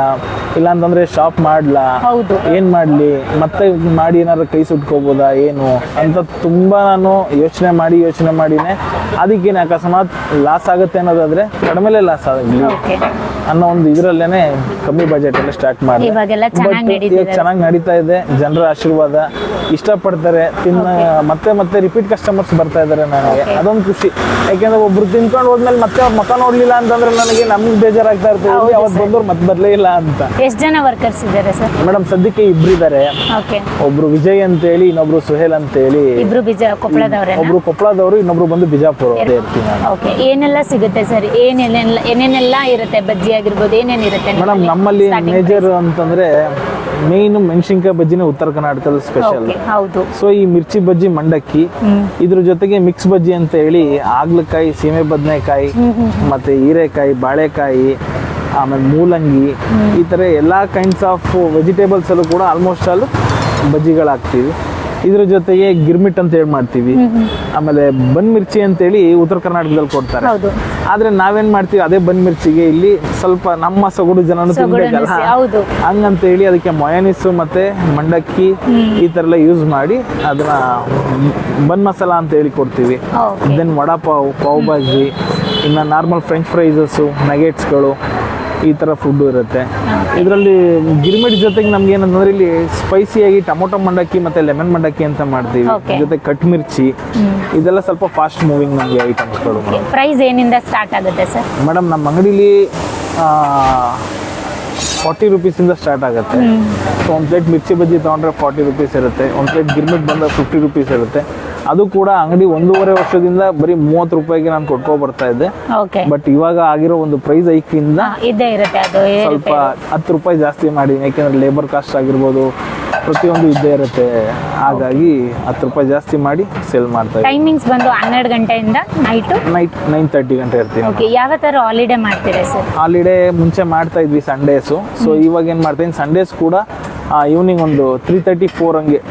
A: ಇಲ್ಲ ಅಂತಂದ್ರೆ ಶಾಪ್ ಮಾಡ್ಲಾ?
B: ಹೌದು.
A: ಏನ್ ಮಾಡ್ಲಿ? ಮತ್ತೆ ಮಾಡಿ ಏನಾದ್ರು ಕೈ ಸುಟ್ಕೋಬೋದಾ? ಏನು? ಅಂತ ತುಂಬಾ ನಾನು ಯೋಚನೆ ಮಾಡಿ ಯೋಚನೆ ಮಾಡಿನೇ. ಅದಕ್ಕೇನೆ ಅಕಸ್ಮಾತ್ ಲಾಸ್ ಆಗುತ್ತೆ ಅನ್ನೋದಾದ್ರೆ ಕಡಿಮೆಲೆ ಲಾಸ್ ಆಗಲಿ ಅನ್ನೋ ಒಂದು ಇದ್ರಲ್ಲೇನೆ ಕಮ್ಮಿ ಬಜೆಟ್ ಅಲ್ಲಿ ಸ್ಟಾರ್ಟ್ ಮಾಡಿ
B: ಇವಾಗೆಲ್ಲ ಚೆನ್ನಾಗಿ
A: ನಡೀತಾ ಇದೆ. ಜನರ ಆಶೀರ್ವಾದ ಇಷ್ಟಪಡ್ತಾರೆ ತಿನ್ನ ಮತ್ತೆ ಮತ್ತೆ ರಿಪೀಟ್ ಕಸ್ಟಮರ್ಸ್ ಬರ್ತಾ ಇದ್ದಾರೆ ನನಗೆ. ಅದೊಂದು ಖುಷಿ. ಯಾಕೆಂದ್ರೆ ಒಬ್ರು ತಿನ್ಕೊಂಡು ಹೋದ್ಮೇಲೆ ಮತ್ತೆ ಅವ್ರ ಮಕ ನೋಡ್ಲಿಲ್ಲ ಅಂತಂದ್ರೆ ನನಗೆ ನಮ್ಗೆ ಬೇಜಾರಾಗ್ತಾ ಇರ್ತದೆ.
B: ಹೌದು
A: ಅವತ್ತು ಬಂದವ್ರು ಮತ್ತೆ ಬರ್ಲೇ ಇಲ್ಲ ಅಂತ.
B: ಎಷ್ಟು ಜನ ವರ್ಕರ್ಸ್ ಇದ್ದಾರೆ ಸರ್?
A: ಮೇಡಮ್ ಸದ್ಯಕ್ಕೆ ಇಬ್ರಿದ್ದಾರೆ
B: ಓಕೆ
A: ಒಬ್ರು ವಿಜಯ್ ಅಂತ ಹೇಳಿ ಇನ್ನೊಬ್ರು ಸುಹೇಲ್ ಅಂತ ಹೇಳಿ
B: ಇಬ್ರು ಕೊಪ್ಪಳದವ್ರೆ
A: ಒಬ್ರು ಕೊಪ್ಪಳದವರು ಇನ್ನೊಬ್ರು ಬಂದು ಬಿಜಾಪುರ
B: ಏನೆಲ್ಲ ಸಿಗುತ್ತೆ ಸರ್? ಏನೇನೆಲ್ಲ ಏನೇನೆಲ್ಲ ಇರುತ್ತೆ ಬಜ್ಜಿ ಆಗಿರ್ಬೋದು ಏನೇನಿರುತ್ತೆ
A: ಮೇಡಮ್ ನಮ್ಮಲ್ಲಿ ಮೇಜರ್ ಅಂತಂದ್ರೆ ಮೇನ್ ಮೆಣಸಿನ್ಕಾಯಿ ಬಜ್ಜಿನೇ ಉತ್ತರ ಕರ್ನಾಟಕದ ಸ್ಪೆಷಲ್
B: ಹೌದು.
A: ಸೊ ಈ ಮಿರ್ಚಿ ಬಜ್ಜಿ ಮಂಡಕ್ಕಿ ಇದ್ರ ಜೊತೆಗೆ ಮಿಕ್ಸ್ ಬಜ್ಜಿ ಅಂತ ಹೇಳಿ ಆಗ್ಲಕಾಯಿ ಸೀಮೆ ಬದನೆಕಾಯಿ ಮತ್ತೆ ಹೀರೆಕಾಯಿ ಬಾಳೆಕಾಯಿ ಆಮೇಲೆ ಮೂಲಂಗಿ ಈ ತರ ಎಲ್ಲಾ ಕೈಂಡ್ಸ್ ಆಫ್ ವೆಜಿಟೇಬಲ್ಸ್ ಅಲ್ಲೂ ಕೂಡ ಆಲ್ಮೋಸ್ಟ್ ಆಲ್ ಬಜ್ಜಿಗಳಾಗ್ತೀವಿ. ಇದ್ರ ಜೊತೆಗೆ ಗಿರ್ಮಿಟ್ ಅಂತ ಹೇಳಿ ಮಾಡ್ತೀವಿ. ಆಮೇಲೆ ಬನ್ ಮಿರ್ಚಿ ಅಂತೇಳಿ ಉತ್ತರ ಕರ್ನಾಟಕದಲ್ಲಿ ಕೊಡ್ತಾರೆ.
B: ಹೌದು.
A: ಆದ್ರೆ ನಾವೇನ್ ಮಾಡ್ತೀವಿ ಅದೇ ಬನ್ ಮಿರ್ಚಿಗೆ ಇಲ್ಲಿ ಸ್ವಲ್ಪ ನಮ್ಮ ಸೊಗಡು
B: ಸೊಗಡು
A: ತಿನ್ಬೇಕಲ್ಲ. ಹಂಗಂತ ಹೇಳಿ ಅದಕ್ಕೆ ಮೊಯನಿಸ್ ಮತ್ತೆ ಮಂಡಕ್ಕಿ ಈ ತರ ಎಲ್ಲ ಯೂಸ್ ಮಾಡಿ ಅದನ್ನ ಬನ್ ಮಸಾಲ ಅಂತ ಹೇಳಿ ಕೊಡ್ತೀವಿ. ದೆನ್ ವಡಾ ಪಾವ್ ಪಾವ್ ಭಾಜಿ ಇನ್ನು ನಾರ್ಮಲ್ ಫ್ರೆಂಚ್ ಫ್ರೈಸಸ್ಸು ನಗೆಟ್ಸ್ಗಳು ಈ ಥರ ಫುಡ್ಡು ಇರುತ್ತೆ. ಇದರಲ್ಲಿ ಗಿರ್ಮಿಟ್ ಜೊತೆಗೆ ನಮ್ಗೆ ಏನಂತಂದ್ರೆ ಇಲ್ಲಿ ಸ್ಪೈಸಿಯಾಗಿ ಟೊಮೊಟೊ ಮಂಡಕ್ಕಿ ಮತ್ತೆ ಲೆಮನ್ ಮಂಡಕ್ಕಿ ಅಂತ ಮಾಡ್ತೀವಿ. ಜೊತೆ ಕಟ್ ಮಿರ್ಚಿ ಇದೆಲ್ಲ ಸ್ವಲ್ಪ ಫಾಸ್ಟ್ ಮೂವಿಂಗ್ ನಮಗೆ ಐಟಮ್ಸ್ಗಳು
B: ಪ್ರೈಸ್ ಏನಿಂದ ಸ್ಟಾರ್ಟ್ ಆಗುತ್ತೆ ಸರ್
A: ಮೇಡಮ್ ನಮ್ಮ ಅಂಗಡಿಲಿ ಫಾರ್ಟಿ ರುಪೀಸಿಂದ ಸ್ಟಾರ್ಟ್ ಆಗುತ್ತೆ. ಸೊ ಒಂದು ಪ್ಲೇಟ್ ಮಿರ್ಚಿ ಬಜ್ಜಿ ತೊಗೊಂಡ್ರೆ ಫಾರ್ಟಿ ರುಪೀಸ್ ಇರುತ್ತೆ. ಒಂದು ಪ್ಲೇಟ್ ಗಿರ್ಮಿಟ್ ಬಂದಾಗ ಫಿಫ್ಟಿ ರುಪೀಸ್ ಇರುತ್ತೆ. ಅದು ಕೂಡ ಅಂಗಡಿ ಒಂದೂವರೆ ವರ್ಷದಿಂದ ಬರೀ ಮೂವತ್ತು ರೂಪಾಯಿಗೆ ನಾನು ಕೊಟ್ಕೊ ಬರ್ತಾ ಇದ್ದೆ.
B: ಓಕೆ
A: ಬಟ್ ಇವಾಗ ಆಗಿರೋ ಒಂದು ಪ್ರೈಸ್ ಐಕಿಂದ
B: ಇದ್ದೇ ಇರುತ್ತೆ ಅದು
A: ಸ್ವಲ್ಪ ಹತ್ತು ರೂಪಾಯಿ ಜಾಸ್ತಿ ಮಾಡಿ ಯಾಕೆಂದ್ರೆ ಲೇಬರ್ ಕಾಸ್ಟ್ ಆಗಿರ್ಬೋದು ಪ್ರತಿಯೊಂದು ಇದ್ದೇ ಇರುತ್ತೆ. ಹಾಗಾಗಿ ಹತ್ತು ರೂಪಾಯಿ ಜಾಸ್ತಿ ಮಾಡಿ ಸೇಲ್ ಮಾಡ್ತಾ
B: ಟೈಮಿಂಗ್ಸ್ ಬಂದು ಹನ್ನೆರಡು ಗಂಟೆಯಿಂದ ನೈಟ್
A: ನೈಟ್ ನೈನ್ ತರ್ಟಿ ಗಂಟೆ ಇರ್ತೀನಿ.
B: ಓಕೆ ಯಾವ ಥರ ಹಾಲಿಡೇ ಮಾಡ್ತೀರಾ ಸರ್
A: ಹಾಲಿಡೇ ಮುಂಚೆ ಮಾಡ್ತಾ ಇದ್ವಿ ಸಂಡೇಸು ಸೊ ಇವಾಗ ಏನು ಮಾಡ್ತೀನಿ ಸಂಡೇಸ್ ಕೂಡ ಈವ್ನಿಂಗ್ ಒಂದು ತ್ರೀ ತರ್ಟಿ ಫೋರ್ ಹಂಗೆ.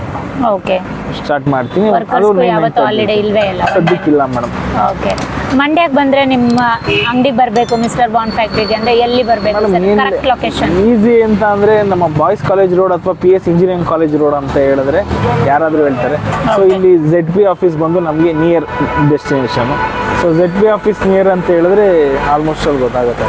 B: ಓಕೆ
A: ಸ್ಟಾರ್ಟ್ ಮಾಡ್ತೀನಿ. ಅದು
B: ವರ್ಕರ್ಸ್ಗೂ
A: 9,
B: ಯಾವತ್ತು
A: 9:30.
B: ಹಾಲಿಡೇ ಇಲ್ವೇ ಇಲ್ಲ
A: ಸದ್ಯಕ್ಕಿಲ್ಲ ಮೇಡಮ್
B: ಓಕೆ ಮಂಡ್ಯಕ್ಕೆ ಬಂದ್ರೆ ನಿಮ್ಮ ಅಂಗಡಿಗೆ ಬರಬೇಕು ಮಿಸ್ಟರ್ ಬಾನ್ ಫ್ಯಾಕ್ಟ್ರಿಗೆ ಅಂದ್ರೆ ಎಲ್ಲಿ ಬರಬೇಕು ಕರೆಕ್ಟ್ ಲೊಕೇಶನ್
A: ಈಸಿ ಅಂತ ಅಂದ್ರೆ ನಮ್ಮ ಬಾಯ್ಸ್ ಕಾಲೇಜ್ ರೋಡ್ ಅಥವಾ P S engineering college road ಅಂತ ಹೇಳಿದ್ರೆ ಯಾರಾದರೂ ಹೇಳ್ತಾರೆ. ಸೊ ಇಲ್ಲಿ ಝೆಡ್ ಪಿ ಆಫೀಸ್ ಬಂದು ನಮಗೆ near destination so Z P office near ಅಂತ ಹೇಳಿದ್ರೆ ಆಲ್ಮೋಸ್ಟ್ ಅಲ್ಲಿ ಗೊತ್ತಾಗುತ್ತೆ.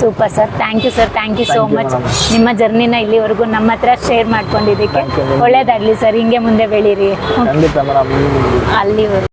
B: Super sir thank you sir thank you so much. ನಿಮ್ಮ ಜರ್ನಿನ ಇಲ್ಲಿವರೆಗೂ ನಮ್ಮ ಹತ್ರ ಶೇರ್ ಮಾಡ್ಕೊಂಡಿದ್ದಕ್ಕೆ ಒಳ್ಳೇದಾಗ್ಲಿ ಸರ್ ಹಿಂಗೆ ಮುಂದೆ ಬೆಳೀರಿ.
A: ಖಂಡಿತ ಮೇಡಮ್
B: ಅಲ್ಲಿವರೆಗೂ.